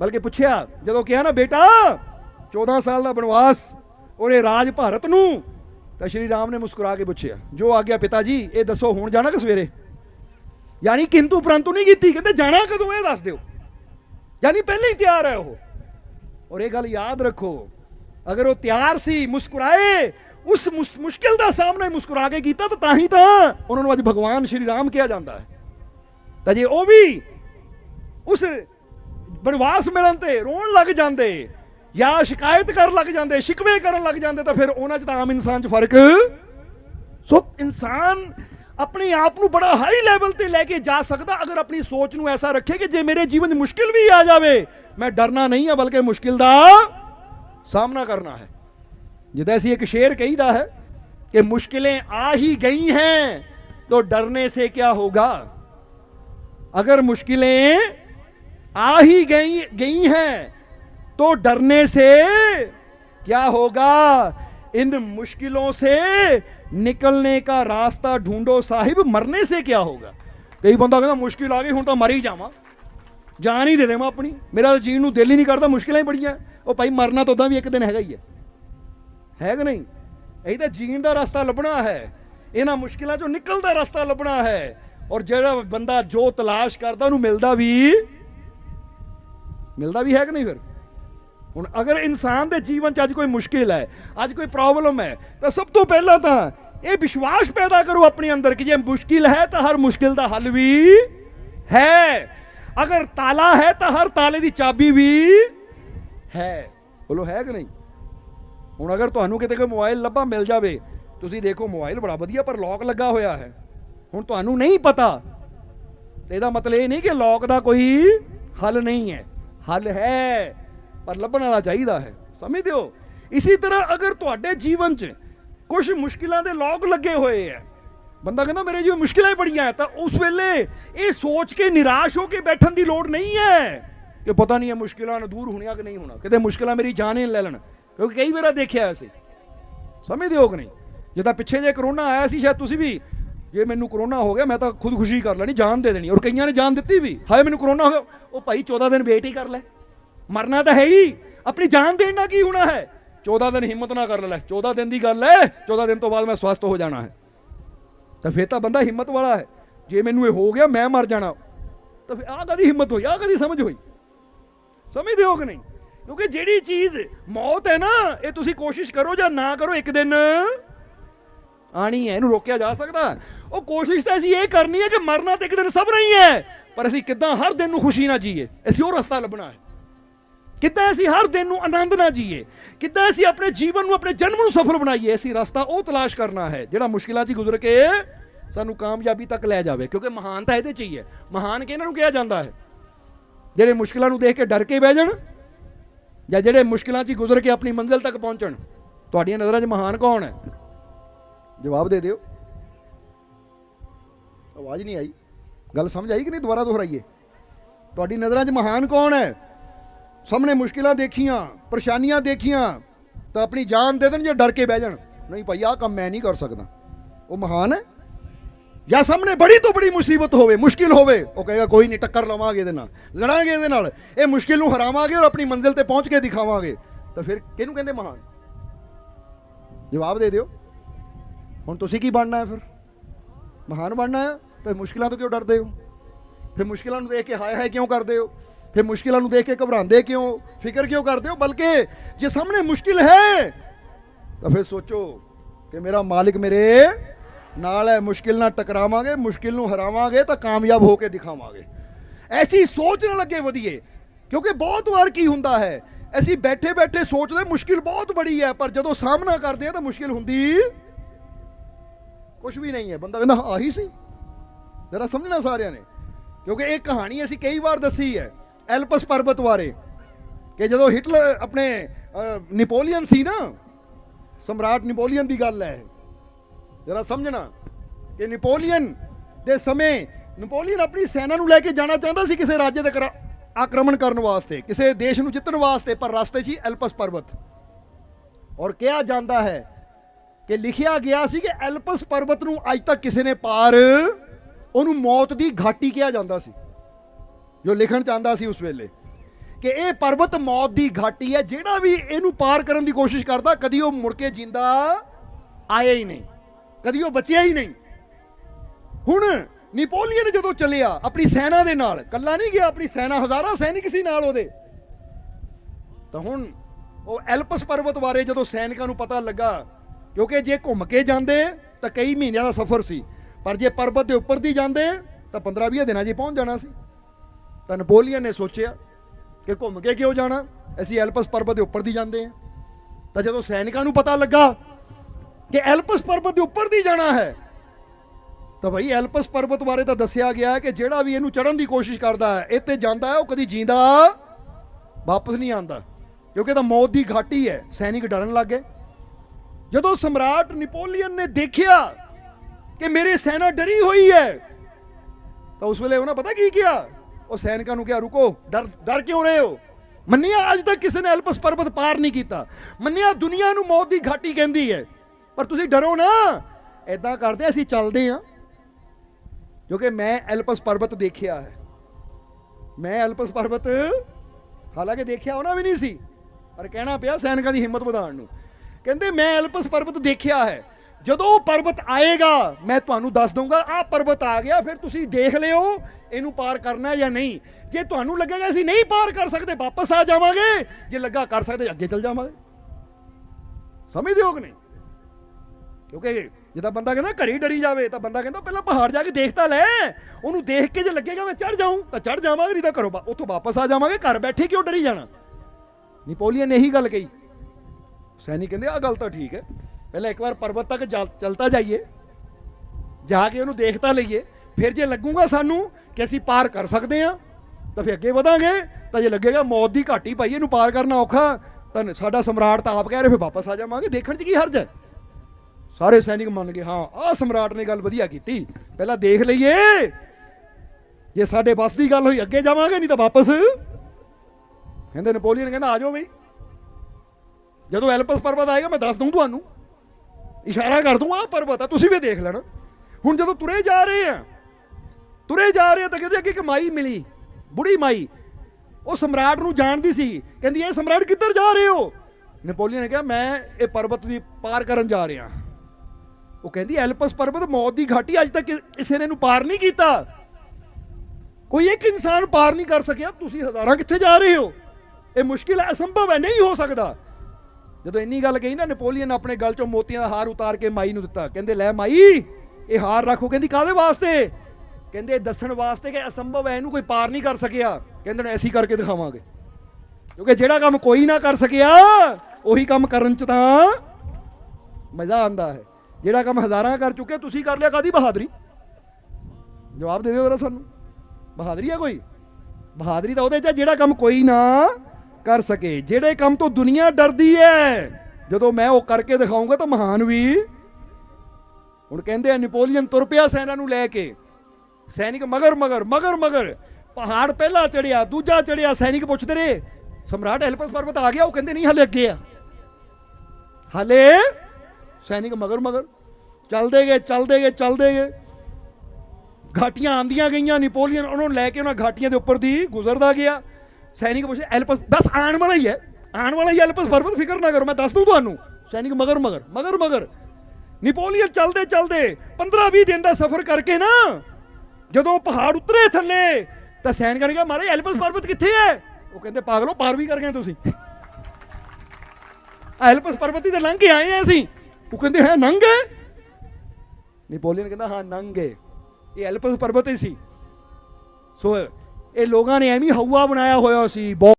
ਬਲਕਿ ਪੁੱਛਿਆ, ਜਦੋਂ ਕਿਹਾ ਨਾ, ਬੇਟਾ 14 ਸਾਲ ਦਾ ਬਨਵਾਸ ਉਹਨੇ ਰਾਜ ਭਾਰਤ ਨੂੰ, ਤਾਂ ਸ਼੍ਰੀ ਰਾਮ ਨੇ ਮੁਸਕਰਾ ਕੇ ਪੁੱਛਿਆ, ਜੋ ਆ ਗਿਆ ਪਿਤਾ ਜੀ ਇਹ ਦੱਸੋ ਹੁਣ ਜਾਣਾ ਕਿ ਸਵੇਰੇ? ਯਾਨੀ ਕਿੰਤੂ ਪਰੰਤੂ ਨਹੀਂ ਕੀਤੀ, ਕਹਿੰਦੇ ਜਾਣਾ ਕਦੋਂ, ਇਹ ਦੱਸ ਦਿਓ। ਯਾਨੀ ਪਹਿਲੇ ਹੀ ਤਿਆਰ ਹੈ ਉਹ। ਔਰ ਇਹ ਗੱਲ ਯਾਦ ਰੱਖੋ, ਅਗਰ ਉਹ ਤਿਆਰ ਸੀ, ਮੁਸਕਰਾਏ ਉਸ ਮੁਸ- ਮੁਸ਼ਕਿਲ ਦਾ ਸਾਹਮਣਾ ਹੀ ਮੁਸਕਰਾ ਕੇ ਕੀਤਾ ਤਾਂ ਤਾਂ ਹੀ ਤਾਂ ਉਹਨਾਂ ਨੂੰ ਅੱਜ ਭਗਵਾਨ ਸ਼੍ਰੀ ਰਾਮ ਕਿਹਾ ਜਾਂਦਾ ਹੈ ਤਾਂ ਜੇ ਉਹ ਵੀ ਉਸ ਬਨਵਾਸ ਮਿਲਣ ਤੇ ਰੋਣ ਲੱਗ ਜਾਂਦੇ ਜਾਂ ਸ਼ਿਕਾਇਤ ਕਰਨ ਲੱਗ ਜਾਂਦੇ ਸ਼ਿਕਵੇ ਕਰਨ ਲੱਗ ਜਾਂਦੇ ਤਾਂ ਫਿਰ ਉਹਨਾਂ 'ਚ ਤਾਂ ਆਮ ਇਨਸਾਨ 'ਚ ਫ਼ਰਕ ਸੋ ਇਨਸਾਨ ਆਪਣੇ ਆਪ ਨੂੰ ਬੜਾ ਹਾਈ ਲੈਵਲ ਤੇ ਲੈ ਕੇ ਜਾ ਸਕਦਾ ਅਗਰ ਆਪਣੀ ਸੋਚ ਨੂੰ ਐਸਾ ਰੱਖੇ ਕਿ ਜੇ ਮੇਰੇ ਜੀਵਨ 'ਚ ਮੁਸ਼ਕਿਲ ਵੀ ਆ ਜਾਵੇ ਮੈਂ ਡਰਨਾ ਨਹੀਂ ਹੈ ਬਲਕਿ ਮੁਸ਼ਕਿਲ ਦਾ ਸਾਹਮਣਾ ਕਰਨਾ ਹੈ ਜਿੱਦਾਂ ਅਸੀਂ ਇੱਕ ਸ਼ੇਰ ਕਹੀਦਾ ਹੈ ਕਿ ਮੁਸ਼ਕਿਲਾਂ ਆ ਹੀ ਗਈ ਹੈ तो ਡਰਨੇ ਸੇ ਕਿਆ होगा अगर मुश्किलें आ ही गई ਗਈ हैं तो डरने से क्या होगा इन मुश्किलों से निकलने का रास्ता ढूंढो ਸਾਹਿਬ, ਮਰਨੇ ਸੇ ਕਿਆ होगा ਕਈ ਬੰਦਾ ਕਹਿੰਦਾ, ਮੁਸ਼ਕਿਲ ਆ ਗਈ, ਹੁਣ ਤਾਂ ਮਰ ਹੀ ਜਾਵਾਂ। ਜਾਨ ਹੀ ਦੇ ਦੇਵਾਂ ਆਪਣੀ। ਮੇਰਾ ਜੀਣ ਨੂੰ ਦਿਲ ਹੀ ਨਹੀਂ ਕਰਦਾ, ਮੁਸ਼ਕਿਲਾਂ ਹੀ ਬੜੀਆਂ। ਉਹ ਭਾਈ ਮਰਨਾ ਤਾਂ ਉਦਾਂ ਵੀ ਇੱਕ ਦਿਨ ਹੈਗਾ ਹੀ ਹੈ। ਹੈ ਕਿ ਨਹੀਂ? ਇਹ ਤਾਂ ਜੀਣ ਦਾ ਰਸਤਾ ਲੱਭਣਾ ਹੈ। ਇਹਨਾਂ ਮੁਸ਼ਕਿਲਾਂ ਚੋਂ ਨਿਕਲਣ ਦਾ ਰਸਤਾ ਲੱਭਣਾ ਹੈ। ਔਰ ਜਿਹੜਾ ਬੰਦਾ ਜੋ ਤਲਾਸ਼ ਕਰਦਾ, ਉਹਨੂੰ ਮਿਲਦਾ ਵੀ ਮਿਲਦਾ ਵੀ ਹੈ ਕਿ ਨਹੀਂ ਫਿਰ? ਹੁਣ ਅਗਰ ਇਨਸਾਨ ਦੇ ਜੀਵਨ 'ਚ ਅੱਜ ਕੋਈ ਮੁਸ਼ਕਿਲ ਹੈ, ਅੱਜ ਕੋਈ ਪ੍ਰੋਬਲਮ ਹੈ, ਤਾਂ ਸਭ ਤੋਂ ਪਹਿਲਾਂ ਤਾਂ ਇਹ ਵਿਸ਼ਵਾਸ ਪੈਦਾ ਕਰੋ ਆਪਣੇ ਅੰਦਰ ਕਿ ਜੇ ਮੁਸ਼ਕਿਲ ਹੈ, ਤਾਂ ਹਰ ਮੁਸ਼ਕਿਲ ਦਾ ਹੱਲ ਵੀ ਹੈ। ਅਗਰ ਤਾਲਾ ਹੈ, ਤਾਂ ਹਰ ਤਾਲੇ ਦੀ ਚਾਬੀ ਵੀ ਹੈ। ਬੋਲੋ, ਹੈ ਕਿ ਨਹੀਂ? ਹੁਣ ਅਗਰ ਤੁਹਾਨੂੰ ਕਿਤੇ ਕੋਈ ਮੋਬਾਈਲ ਲੱਭਾ, ਮਿਲ ਜਾਵੇ। ਤੁਸੀਂ ਦੇਖੋ, ਮੋਬਾਈਲ ਬੜਾ ਵਧੀਆ, ਪਰ ਲੌਕ ਲੱਗਾ ਹੋਇਆ ਹੈ। ਹੁਣ ਤੁਹਾਨੂੰ ਨਹੀਂ ਪਤਾ। ਤੇ ਇਹਦਾ ਮਤਲਬ ਇਹ ਨਹੀਂ ਕਿ ਲੌਕ ਦਾ ਕੋਈ ਹੱਲ ਨਹੀਂ ਹੈ। ਹੱਲ ਹੈ, ਪਰ ਲੱਭਣ ਵਾਲਾ ਚਾਹੀਦਾ ਹੈ। ਸਮਝਦੇ ਹੋ? ਇਸੇ ਤਰ੍ਹਾਂ ਅਗਰ ਤੁਹਾਡੇ ਜੀਵਨ 'ਚ ਕੁਝ ਮੁਸ਼ਕਿਲਾਂ ਦੇ ਲੌਕ ਲੱਗੇ ਹੋਏ ਹੈ, ਬੰਦਾ ਕਹਿੰਦਾ ਮੇਰੇ ਜੀਵਨ ਮੁਸ਼ਕਿਲਾਂ ਹੀ ਬੜੀਆਂ ਹੈ, ਤਾਂ ਉਸ ਵੇਲੇ ਇਹ ਸੋਚ ਕੇ ਨਿਰਾਸ਼ ਹੋ ਕੇ ਬੈਠਣ ਦੀ ਲੋੜ ਨਹੀਂ ਹੈ ਕਿ ਪਤਾ ਨਹੀਂ ਇਹ ਮੁਸ਼ਕਿਲਾਂ ਨੂੰ ਦੂਰ ਹੋਣੀਆਂ ਕਿ ਨਹੀਂ ਹੋਣਾ। ਕਿਤੇ ਮੁਸ਼ਕਿਲਾਂ ਮੇਰੀ ਜਾਨ ਹੀ ਲੈ ਲੈਣ। ਕਿਉਂਕਿ ਕਈ ਵਾਰ ਦੇਖਿਆ ਅਸੀਂ ਸਮਝਦੇ ਹੋ ਕਿ ਨਹੀਂ? ਜਿੱਦਾਂ ਪਿੱਛੇ ਜੇ ਕਰੋਨਾ ਆਇਆ ਸੀ, ਸ਼ਾਇਦ ਤੁਸੀਂ ਵੀ, ਜੇ ਮੈਨੂੰ ਕਰੋਨਾ ਹੋ ਗਿਆ, ਮੈਂ ਤਾਂ ਖੁਦਕੁਸ਼ੀ ਕਰ ਲੈਣੀ, ਜਾਨ ਦੇ ਦੇਣੀ। ਔਰ ਕਈਆਂ ਨੇ ਜਾਨ ਦਿੱਤੀ ਵੀ, ਹਾਏ ਮੈਨੂੰ ਕਰੋਨਾ ਹੋ ਗਿਆ। ਉਹ ਭਾਈ 14 ਦਿਨ ਵੇਟ ਹੀ ਕਰ ਲੈ। ਮਰਨਾ ਤਾਂ ਹੈ ਹੀ। ਆਪਣੀ ਜਾਨ ਦੇਣ ਨਾਲ ਕੀ ਹੋਣਾ ਹੈ? 14 ਦਿਨ ਹਿੰਮਤ ਨਾ ਕਰ ਲੈ। 14 ਦਿਨ ਦੀ ਗੱਲ ਹੈ 14 ਦਿਨ ਤੋਂ ਬਾਅਦ ਮੈਂ ਸਵਸਥ ਹੋ ਜਾਣਾ ਹੈ। ਤਾਂ ਫਿਰ ਤਾਂ ਬੰਦਾ ਹਿੰਮਤ ਵਾਲਾ ਹੈ। ਜੇ ਮੈਨੂੰ ਇਹ ਹੋ ਗਿਆ, ਮੈਂ ਮਰ ਜਾਣਾ। ਤਾਂ ਫਿਰ ਆਹ ਕਦੀ ਹਿੰਮਤ ਹੋਈ? ਆਹ ਕਦੀ ਸਮਝ ਹੋਈ? ਸਮਝਦੇ ਹੋ ਕਿ ਨਹੀਂ? ਕਿਉਂਕਿ ਜਿਹੜੀ ਚੀਜ਼ ਮੌਤ ਹੈ ਨਾ, ਇਹ ਤੁਸੀਂ ਕੋਸ਼ਿਸ਼ ਕਰੋ ਜਾਂ ਨਾ ਕਰੋ, ਇੱਕ ਦਿਨ ਆਣੀ ਹੈ, ਇਹਨੂੰ ਰੋਕਿਆ ਜਾ ਸਕਦਾ। ਉਹ ਕੋਸ਼ਿਸ਼ ਤਾਂ ਅਸੀਂ ਇਹ ਕਰਨੀ ਹੈ ਕਿ ਮਰਨਾ ਤਾਂ ਇੱਕ ਦਿਨ ਸਭ ਨਹੀਂ ਹੈ, ਪਰ ਅਸੀਂ ਕਿੱਦਾਂ ਹਰ ਦਿਨ ਨੂੰ ਖੁਸ਼ੀ ਨਾਲ ਜੀਏ? ਅਸੀਂ ਉਹ ਰਸਤਾ ਲੱਭਣਾ ਹੈ। ਕਿੱਦਾਂ ਅਸੀਂ ਹਰ ਦਿਨ ਨੂੰ ਆਨੰਦ ਨਾਲ ਜੀਏ? ਕਿੱਦਾਂ ਅਸੀਂ ਆਪਣੇ ਜੀਵਨ ਨੂੰ, ਆਪਣੇ ਜਨਮ ਨੂੰ ਸਫਲ ਬਣਾਈਏ? ਅਸੀਂ ਰਸਤਾ ਉਹ ਤਲਾਸ਼ ਕਰਨਾ ਹੈ, ਜਿਹੜਾ ਮੁਸ਼ਕਿਲਾਂ 'ਚ ਗੁਜ਼ਰ ਕੇ ਸਾਨੂੰ ਕਾਮਯਾਬੀ ਤੱਕ ਲੈ ਜਾਵੇ। ਕਿਉਂਕਿ ਮਹਾਨ ਤਾਂ ਇਹਦੇ 'ਚ ਹੀ ਹੈ। ਮਹਾਨ ਕਿ ਇਹਨਾਂ ਨੂੰ ਕਿਹਾ ਜਾਂਦਾ ਹੈ? ਜਿਹੜੇ ਮੁਸ਼ਕਿਲਾਂ ਨੂੰ ਦੇਖ ਕੇ ਡਰ ਕੇ ਬਹਿ ਜਾਣ ਜਾਂ ਜਿਹੜੇ ਮੁਸ਼ਕਿਲਾਂ 'ਚ ਗੁਜ਼ਰ ਕੇ ਆਪਣੀ ਮੰਜ਼ਿਲ ਤੱਕ ਪਹੁੰਚਣ, ਤੁਹਾਡੀਆਂ ਨਜ਼ਰਾਂ 'ਚ ਮਹਾਨ ਕੌਣ ਹੈ? ਜਵਾਬ ਦੇ ਦਿਓ। ਆਵਾਜ਼ ਨਹੀਂ ਆਈ। ਗੱਲ ਸਮਝ ਆਈ ਕਿ ਨਹੀਂ? ਦੁਬਾਰਾ ਦੁਹਰਾਈਏ। ਤੁਹਾਡੀ ਨਜ਼ਰਾਂ 'ਚ ਮਹਾਨ ਕੌਣ ਹੈ? ਸਾਹਮਣੇ ਮੁਸ਼ਕਿਲਾਂ ਦੇਖੀਆਂ, ਪਰੇਸ਼ਾਨੀਆਂ ਦੇਖੀਆਂ, ਤਾਂ ਆਪਣੀ ਜਾਨ ਦੇ ਦੇਣ ਜੇ ਡਰ ਕੇ ਬਹਿ ਜਾਣ। ਨਹੀਂ ਭਾਈ, ਆਹ ਕੰਮ ਮੈਂ ਨਹੀਂ ਕਰ ਸਕਦਾ। ਉਹ ਮਹਾਨ ਹੈ? ਜਾਂ ਸਾਹਮਣੇ ਬੜੀ ਤੋਂ ਬੜੀ ਮੁਸੀਬਤ ਹੋਵੇ, ਮੁਸ਼ਕਿਲ ਹੋਵੇ, ਉਹ ਕਹੇਗਾ, ਕੋਈ ਨਹੀਂ, ਟੱਕਰ ਲਵਾਂਗੇ ਇਹਦੇ ਨਾਲ, ਲੜਾਂਗੇ ਇਹਦੇ ਨਾਲ, ਇਹ ਮੁਸ਼ਕਿਲ ਨੂੰ ਹਰਾਵਾਂਗੇ ਔਰ ਆਪਣੀ ਮੰਜ਼ਿਲ ਤੇ ਪਹੁੰਚ ਕੇ ਦਿਖਾਵਾਂਗੇ। ਤਾਂ ਫਿਰ ਕਿਹਨੂੰ ਕਹਿੰਦੇ ਮਹਾਨ? ਜਵਾਬ ਦੇ ਦਿਓ। ਹੁਣ ਤੁਸੀਂ ਕੀ ਬਣਨਾ ਹੈ ਫਿਰ? ਮਹਾਨ ਬਣਨਾ ਹੈ? ਤਾਂ ਮੁਸ਼ਕਿਲਾਂ ਤੋਂ ਕਿਉਂ ਡਰਦੇ ਹੋ? ਫਿਰ ਮੁਸ਼ਕਿਲਾਂ ਨੂੰ ਦੇਖ ਕੇ ਹਾਏ ਹਾਏ ਕਿਉਂ ਕਰਦੇ ਹੋ? ਫਿਰ ਮੁਸ਼ਕਿਲਾਂ ਨੂੰ ਦੇਖ ਕੇ ਘਬਰਾਉਂਦੇ ਕਿਉਂ? ਫਿਕਰ ਕਿਉਂ ਕਰਦੇ ਹੋ? ਬਲਕਿ ਜੇ ਸਾਹਮਣੇ ਮੁਸ਼ਕਿਲ ਹੈ, ਤਾਂ ਫਿਰ ਸੋਚੋ ਕਿ ਮੇਰਾ ਮਾਲਿਕ ਮੇਰੇ ਨਾਲ ਹੈ ਮੁਸ਼ਕਿਲ ਨਾਲ ਟਕਰਾਵਾਂਗੇ ਮੁਸ਼ਕਿਲ ਨੂੰ ਹਰਾਵਾਂਗੇ ਤਾਂ ਕਾਮਯਾਬ ਹੋ ਕੇ ਦਿਖਾਵਾਂਗੇ। ਐਸੀ ਸੋਚ ਨਾਲ ਅੱਗੇ ਵਧੀਏ ਕਿਉਂਕਿ ਬਹੁਤ ਵਾਰ ਕੀ ਹੁੰਦਾ ਹੈ ਅਸੀਂ ਬੈਠੇ ਬੈਠੇ ਸੋਚਦੇ ਮੁਸ਼ਕਿਲ ਬਹੁਤ ਬੜੀ ਹੈ ਪਰ ਜਦੋਂ ਸਾਹਮਣਾ ਕਰਦੇ ਆ ਤਾਂ ਮੁਸ਼ਕਿਲ ਹੁੰਦੀ ਕੁਝ ਵੀ ਨਹੀਂ ਹੈ। ਬੰਦਾ ਕਹਿੰਦਾ ਹਾਂ, ਆਹੀ ਸੀ। ਜਰਾ ਸਮਝਣਾ ਸਾਰਿਆਂ ਨੇ ਕਿਉਂਕਿ ਇਹ ਕਹਾਣੀ ਅਸੀਂ ਕਈ ਵਾਰ ਦੱਸੀ ਹੈ ਐਲਪਸ ਪਰਬਤ ਬਾਰੇ ਕਿ ਜਦੋਂ ਹਿਟਲਰ ਆਪਣੇ ਅਹ, ਨੈਪੋਲੀਅਨ ਸੀ ਨਾ ਸਮਰਾਟ ਨੈਪੋਲੀਅਨ ਦੀ ਗੱਲ ਹੈ। ਜਰਾ ਸਮਝਣਾ ਕਿ ਨਪੋਲੀਅਨ ਦੇ ਸਮੇਂ ਨਪੋਲੀਅਨ ਆਪਣੀ ਸੈਨਾ ਨੂੰ ਲੈ ਕੇ ਜਾਣਾ ਚਾਹੁੰਦਾ ਸੀ ਕਿਸੇ ਰਾਜ ਦੇ ਕਰਾ- ਆਕਰਮਣ ਕਰਨ ਵਾਸਤੇ, ਕਿਸੇ ਦੇਸ਼ ਨੂੰ ਜਿੱਤਣ ਵਾਸਤੇ, ਪਰ ਰਸਤੇ 'ਚ ਹੀ ਐਲਪਸ ਪਰਬਤ। ਔਰ ਕਿਹਾ ਜਾਂਦਾ ਹੈ ਕਿ ਲਿਖਿਆ ਗਿਆ ਸੀ ਕਿ ਐਲਪਸ ਪਰਬਤ ਨੂੰ ਅੱਜ ਤੱਕ ਕਿਸੇ ਨੇ ਪਾਰ ਉਹਨੂੰ ਮੌਤ ਦੀ ਘਾਟੀ ਕਿਹਾ ਜਾਂਦਾ ਸੀ। ਜੋ ਲਿਖਣ ਚਾਹੁੰਦਾ ਸੀ ਉਸ ਵੇਲੇ ਕਿ ਇਹ ਪਰਬਤ ਮੌਤ ਦੀ ਘਾਟੀ ਹੈ, ਜਿਹੜਾ ਵੀ ਇਹਨੂੰ ਪਾਰ ਕਰਨ ਦੀ ਕੋਸ਼ਿਸ਼ ਕਰਦਾ, ਕਦੀ ਉਹ ਮੁੜ ਕੇ ਜਿੰਦਾ ਆਇਆ ਹੀ ਨਹੀਂ। ਕਦੀ ਉਹ ਬਚਿਆ ਹੀ ਨਹੀਂ। ਹੁਣ ਨੈਪੋਲੀਅਨ ਜਦੋਂ ਚੱਲਿਆ, ਆਪਣੀ ਸੈਨਾ ਦੇ ਨਾਲ, ਕੱਲਾ ਨਹੀਂ ਗਿਆ, ਆਪਣੀ ਸੈਨਾ, ਹਜ਼ਾਰਾਂ ਸੈਨਿਕ ਸੀ ਨਾਲ ਉਹਦੇ। ਤਾਂ ਹੁਣ ਉਹ ਐਲਪਸ ਪਰਬਤ ਬਾਰੇ ਜਦੋਂ ਸੈਨਿਕਾਂ ਨੂੰ ਪਤਾ ਲੱਗਾ, ਕਿਉਂਕਿ ਜੇ ਘੁੰਮ ਕੇ ਜਾਂਦੇ, ਤਾਂ ਕਈ ਮਹੀਨਿਆਂ ਦਾ ਸਫ਼ਰ ਸੀ। ਪਰ ਜੇ ਪਰਬਤ ਦੇ ਉੱਪਰ ਦੀ ਜਾਂਦੇ, ਤਾਂ 15-20 ਦਿਨਾਂ 'ਚ ਪਹੁੰਚ ਜਾਣਾ ਸੀ। ਤਾਂ ਨੈਪੋਲੀਅਨ ਨੇ ਸੋਚਿਆ ਕਿ ਘੁੰਮ ਕੇ ਕਿਉਂ ਜਾਣਾ? ਅਸੀਂ ਐਲਪਸ ਪਰਬਤ ਦੇ ਉੱਪਰ ਦੀ ਜਾਂਦੇ ਹਾਂ। ਤਾਂ ਜਦੋਂ ਸੈਨਿਕਾਂ ਨੂੰ ਪਤਾ ਲੱਗਾ ਕਿ ਐਲਪਸ ਪਰਬਤ ਦੇ ਉੱਪਰ ਦੀ ਜਾਣਾ ਹੈ। ਤਾਂ ਭਾਈ ਐਲਪਸ ਪਰਬਤ ਬਾਰੇ ਤਾਂ ਦੱਸਿਆ ਗਿਆ ਹੈ ਕਿ ਜਿਹੜਾ ਵੀ ਇਹਨੂੰ ਚੜ੍ਹਨ ਦੀ ਕੋਸ਼ਿਸ਼ ਕਰਦਾ ਹੈ, ਇਹ ਤੇ ਜਾਂਦਾ ਹੈ, ਉਹ ਕਦੀ ਜੀਂਦਾ ਵਾਪਸ ਨਹੀਂ ਆਉਂਦਾ। ਕਿਉਂਕਿ ਇਹ ਤਾਂ ਮੌਤ ਦੀ ਘਾਟੀ ਹੈ, ਸੈਨਿਕ ਡਰਨ ਲੱਗ ਗਏ। ਜਦੋਂ ਸਮਰਾਟ ਨੈਪੋਲੀਅਨ ਨੇ ਦੇਖਿਆ ਕਿ ਮੇਰੇ ਸੈਨਾ ਡਰੀ ਹੋਈ ਹੈ, ਤਾਂ ਉਸ ਵੇਲੇ ਉਹਨਾਂ ਪਤਾ ਕੀ ਕਿਹਾ? ਉਹ ਸੈਨਿਕਾਂ ਨੂੰ ਕਿਹਾ, ਰੁਕੋ, ਡਰ ਡਰ ਕਿਉਂ ਰਹੇ ਹੋ? ਮੰਨਿਆ ਅੱਜ ਤੱਕ ਕਿਸੇ ਨੇ ਐਲਪਸ ਪਰਬਤ ਪਾਰ ਨਹੀਂ ਕੀਤਾ। ਮੰਨਿਆ ਦੁਨੀਆ ਨੂੰ ਮੌਤ ਦੀ ਘਾਟੀ ਕਹਿੰਦੀ ਹੈ। ਪਰ ਤੁਸੀਂ ਡਰੋ ਨਾ। ਐਦਾਂ ਕਰਦੇ ਅਸੀਂ ਚੱਲਦੇ ਹਾਂ ਕਿਉਂਕਿ ਮੈਂ ਐਲਪਸ ਪਰਬਤ ਦੇਖਿਆ ਹੈ। ਮੈਂ ਐਲਪਸ ਪਰਬਤ ਹਾਲਾਂਕਿ ਦੇਖਿਆ ਹੋਣਾ ਵੀ ਨਹੀਂ ਸੀ, ਪਰ ਕਹਿਣਾ ਪਿਆ ਸੈਨਿਕਾਂ ਦੀ ਹਿੰਮਤ ਵਧਾਉਣ ਨੂੰ। ਕਹਿੰਦੇ, ਮੈਂ ਐਲਪਸ ਪਰਬਤ ਦੇਖਿਆ ਹੈ। ਜਦੋਂ ਉਹ ਪਰਬਤ ਆਏਗਾ, ਮੈਂ ਤੁਹਾਨੂੰ ਦੱਸ ਦਊਂਗਾ, ਆਹ ਪਰਬਤ ਆ ਗਿਆ, ਫਿਰ ਤੁਸੀਂ ਦੇਖ ਲਿਓ ਇਹਨੂੰ ਪਾਰ ਕਰਨਾ ਜਾਂ ਨਹੀਂ। ਜੇ ਤੁਹਾਨੂੰ ਲੱਗੇਗਾ ਅਸੀਂ ਨਹੀਂ ਪਾਰ ਕਰ ਸਕਦੇ, ਵਾਪਸ ਆ ਜਾਵਾਂਗੇ। ਜੇ ਲੱਗਾ, ਕਰ ਸਕਦੇ, ਅੱਗੇ ਚੱਲ ਜਾਵਾਂਗੇ। ਸਮਝਦੇ ਹੋ ਕਿ ਨਹੀਂ? ਕਿਉਂਕਿ ਜਿੱਦਾਂ ਬੰਦਾ ਕਹਿੰਦਾ ਘਰੀ ਡਰੀ ਜਾਵੇ, ਤਾਂ ਬੰਦਾ ਕਹਿੰਦਾ ਪਹਿਲਾਂ ਪਹਾੜ ਜਾ ਕੇ ਦੇਖ ਤਾਂ ਲੈ। ਉਹਨੂੰ ਦੇਖ ਕੇ ਜੇ ਲੱਗੇਗਾ ਮੈਂ ਚੜ ਜਾਊਂ, ਤਾਂ ਚੜ ਜਾਵਾਂਗੇ, ਨਹੀਂ ਤਾਂ ਘਰੋਂ ਉੱਥੋਂ ਵਾਪਸ ਆ ਜਾਵਾਂਗੇ, ਘਰ ਬੈਠੇ ਕਿਉਂ ਡਰੀ ਜਾਣਾ? ਨੈਪੋਲੀਅਨ ਨੇ ਇਹੀ ਗੱਲ ਕਹੀ। ਸੈਨੀ ਕਹਿੰਦੇ ਆ ਗੱਲ ਤਾਂ ਠੀਕ ਹੈ। ਪਹਿਲਾਂ ਇੱਕ ਵਾਰ ਪਰਬਤ ਤੱਕ ਜਲ- ਚਲਤਾ ਜਾਈਏ। ਜਾ ਕੇ ਉਹਨੂੰ ਦੇਖ ਤਾਂ ਲਈਏ। ਫਿਰ ਜੇ ਲੱਗੂਗਾ ਸਾਨੂੰ ਕਿ ਅਸੀਂ ਪਾਰ ਕਰ ਸਕਦੇ ਹਾਂ, ਤਾਂ ਫਿਰ ਅੱਗੇ ਵਧਾਂਗੇ। ਤਾਂ ਜੇ ਲੱਗੇਗਾ ਮੌਤ ਦੀ ਘਾਟੀ ਭਾਈ, ਇਹਨੂੰ ਪਾਰ ਕਰਨਾ ਔਖਾ, ਤਾਂ ਸਾਡਾ ਸਮਰਾਟ ਤਾਂ ਆਪ ਕਹਿ ਰਿਹਾ, ਫਿਰ ਵਾਪਸ ਆ ਜਾਵਾਂਗੇ। ਦੇਖਣ 'ਚ ਕੀ ਹਰਜ ਹੈ? ਸਾਰੇ ਸੈਨਿਕ ਮੰਨ ਗਏ, ਹਾਂ, ਆਹ ਸਮਰਾਟ ਨੇ ਗੱਲ ਵਧੀਆ ਕੀਤੀ। ਪਹਿਲਾਂ ਦੇਖ ਲਈਏ। ਜੇ ਸਾਡੇ ਬਸ ਦੀ ਗੱਲ ਹੋਈ, ਅੱਗੇ ਜਾਵਾਂਗੇ, ਨਹੀਂ ਤਾਂ ਵਾਪਸ। ਕਹਿੰਦੇ ਨੈਪੋਲੀਅਨ ਕਹਿੰਦਾ, ਆ ਜਾਓ ਵੀ ਜਦੋਂ ਐਲਪਸ ਪਰਬਤ ਆਏਗਾ, ਮੈਂ ਦੱਸ ਦੂੰ ਤੁਹਾਨੂੰ। ਇਸ਼ਾਰਾ ਕਰ ਦੂੰ ਆ ਪਰਬਤ ਆ, ਤੁਸੀਂ ਵੀ ਦੇਖ ਲੈਣਾ। ਹੁਣ ਜਦੋਂ ਤੁਰੇ ਜਾ ਰਹੇ ਆ, ਤੁਰੇ ਜਾ ਰਹੇ ਆ, ਤਾਂ ਕਹਿੰਦੇ ਅੱਗੇ ਇੱਕ ਮਾਈ ਮਿਲੀ, ਬੁੜੀ ਮਾਈ। ਉਹ ਸਮਰਾਟ ਨੂੰ ਜਾਣਦੀ ਸੀ। ਕਹਿੰਦੀ, ਇਹ ਸਮਰਾਟ ਕਿੱਧਰ ਜਾ ਰਹੇ ਹੋ? ਨੇਪੋਲੀਅਨ ਨੇ ਕਿਹਾ, ਮੈਂ ਇਹ ਪਰਬਤ ਦੀ ਪਾਰ ਕਰਨ ਜਾ ਰਿਹਾ। ਉਹ ਕਹਿੰਦੀ, ਐਲਪਸ ਪਰਬਤ ਮੌਤ ਦੀ ਘਾਟੀ ਅੱਜ ਤੱਕ ਕਿਸੇ ਨੇ ਇਹਨੂੰ ਪਾਰ ਨਹੀਂ ਕੀਤਾ। ਕੋਈ ਇੱਕ ਇਨਸਾਨ ਪਾਰ ਨਹੀਂ ਕਰ ਸਕਿਆ, ਤੁਸੀਂ ਹਜ਼ਾਰਾਂ ਕਿੱਥੇ ਜਾ ਰਹੇ ਹੋ? ਇਹ ਮੁਸ਼ਕਿਲ ਹੈ, ਅਸੰਭਵ ਹੈ, ਨਹੀਂ ਹੋ ਸਕਦਾ। ਜਦੋਂ ਇੰਨੀ ਗੱਲ ਕਹੀ ਨਾ, ਨੈਪੋਲੀਅਨ ਆਪਣੇ ਗਲ ਚੋਂ ਮੋਤੀਆਂ ਦਾ ਹਾਰ ਉਤਾਰ ਕੇ ਮਾਈ ਨੂੰ ਦਿੱਤਾ। ਕਹਿੰਦੇ, ਲੈ ਮਾਈ, ਇਹ ਹਾਰ ਰੱਖੋ। ਕਹਿੰਦੀ ਕਾਦੇ ਵਾਸਤੇ? ਕਹਿੰਦੇ ਦੱਸਣ ਵਾਸਤੇ ਕਿ ਅਸੰਭਵ ਹੈ, ਇਹਨੂੰ ਕੋਈ ਪਾਰ ਨਹੀਂ ਕਰ ਸਕਿਆ। ਕਹਿੰਦੇ ਨੇ ਐਸੀ ਕਰਕੇ ਦਿਖਾਵਾਂਗੇ। ਕਿਉਂਕਿ ਜਿਹੜਾ ਕੰਮ ਕੋਈ ਨਾ ਕਰ ਸਕਿਆ, ਉਹੀ ਕੰਮ ਕਰਨ ਚ ਤਾਂ ਮਜ਼ਾ ਆਂਦਾ ਹੈ। ਜਿਹੜਾ ਕੰਮ ਹਜ਼ਾਰਾਂ ਕਰ ਚੁੱਕੇ ਤੁਸੀਂ ਕਰ ਲਿਆ ਕਾਦੀ ਬਹਾਦਰੀ? ਜਵਾਬ ਦੇ ਦਿਓ ਜਰਾ ਸਾਨੂੰ। ਬਹਾਦਰੀ ਹੈ ਕੋਈ? ਬਹਾਦਰੀ ਤਾਂ ਉਹਦੇ ਚ ਜਿਹੜਾ ਕੰਮ ਕੋਈ ਨਾ ਕਰ ਸਕੇ। ਜਿਹੜੇ ਕੰਮ ਤੋਂ ਦੁਨੀਆ ਡਰਦੀ ਹੈ ਜਦੋਂ ਮੈਂ ਉਹ ਕਰਕੇ ਦਿਖਾਉਂਗਾ ਤਾਂ ਮਹਾਨ ਵੀ। ਹੁਣ ਕਹਿੰਦੇ ਆ, ਨੈਪੋਲੀਅਨ ਤੁਰ ਪਿਆ ਸੈਨਾ ਨੂੰ ਲੈ ਕੇ। ਸੈਨਿਕ ਮਗਰ ਮਗਰ ਮਗਰ ਮਗਰ। ਪਹਾੜ ਪਹਿਲਾ ਚੜਿਆ, ਦੂਜਾ ਚੜਿਆ, ਸੈਨਿਕ ਪੁੱਛਦੇ ਰਹੇ। ਸਮਰਾਟ ਐਲਪਸ ਪਰਬਤ ਆ ਗਿਆ, ਉਹ ਕਹਿੰਦੇ ਨਹੀਂ, ਹਲੇ ਅੱਗੇ ਆ। ਹਲੇ ਸੈਨਿਕ ਮਗਰ ਮਗਰ। ਚੱਲਦੇ ਗਏ ਚੱਲਦੇ ਗਏ ਚੱਲਦੇ ਗਏ। ਘਾਟੀਆਂ ਆਂਦੀਆਂ ਗਈਆਂ, ਨੈਪੋਲੀਅਨ ਉਹਨਾਂ ਨੂੰ ਲੈ ਕੇ ਉਹਨਾਂ ਘਾਟੀਆਂ ਦੇ ਉੱਪਰ ਦੀ ਗੁਜ਼ਰਦਾ ਗਿਆ। ਸੈਨਿਕ ਪੁੱਛੇ ਐਲਪਸ ਬਸ ਆਉਣ ਵਾਲਾ ਹੀ ਹੈ, ਆਉਣ ਵਾਲਾ ਹੀ ਐਲਪਸ ਪਰਬਤ ਫਿਕਰ ਨਾ ਕਰੋ, ਮੈਂ ਦੱਸ ਦੂੰ ਤੁਹਾਨੂੰ। ਸੈਨਿਕ ਮਗਰ ਮਗਰ ਮਗਰ ਮਗਰ। ਨੈਪੋਲੀਅਨ ਚੱਲਦੇ ਚੱਲਦੇ 15 20 ਦਿਨ ਦਾ ਸਫ਼ਰ ਕਰਕੇ ਨਾ, ਜਦੋਂ ਪਹਾੜ ਉਤਰੇ ਥੱਲੇ, ਤਾਂ ਸੈਨਿਕਾਂ ਨੇ ਕਿਹਾ ਮਾਰੇ ਐਲਪਸ ਪਰਬਤ ਕਿੱਥੇ ਹੈ? ਉਹ ਕਹਿੰਦੇ, ਪਾਗਲੋ ਪਾਰ ਵੀ ਕਰ ਗਏ ਤੁਸੀਂ। ਐਲਪਸ ਪਰਬਤ ਹੀ ਤਾਂ ਲੰਘ ਕੇ ਆਏ ਆ ਅਸੀਂ। ਉਹ ਕਹਿੰਦੇ, ਹੈ, ਨੰਗ ਹੈ? ਕਹਿੰਦਾ, ਹਾਂ, ਨੰਗੇ ਇਹ ਐਲਪਸ ਪਰਬਤ ਹੀ ਸੀ। ਸੋ ਇਹ ਲੋਕਾਂ ਨੇ ਐਵੇਂ ਹੀ ਹਵਾ ਬਣਾਇਆ ਹੋਇਆ ਸੀ, ਬਹੁਤ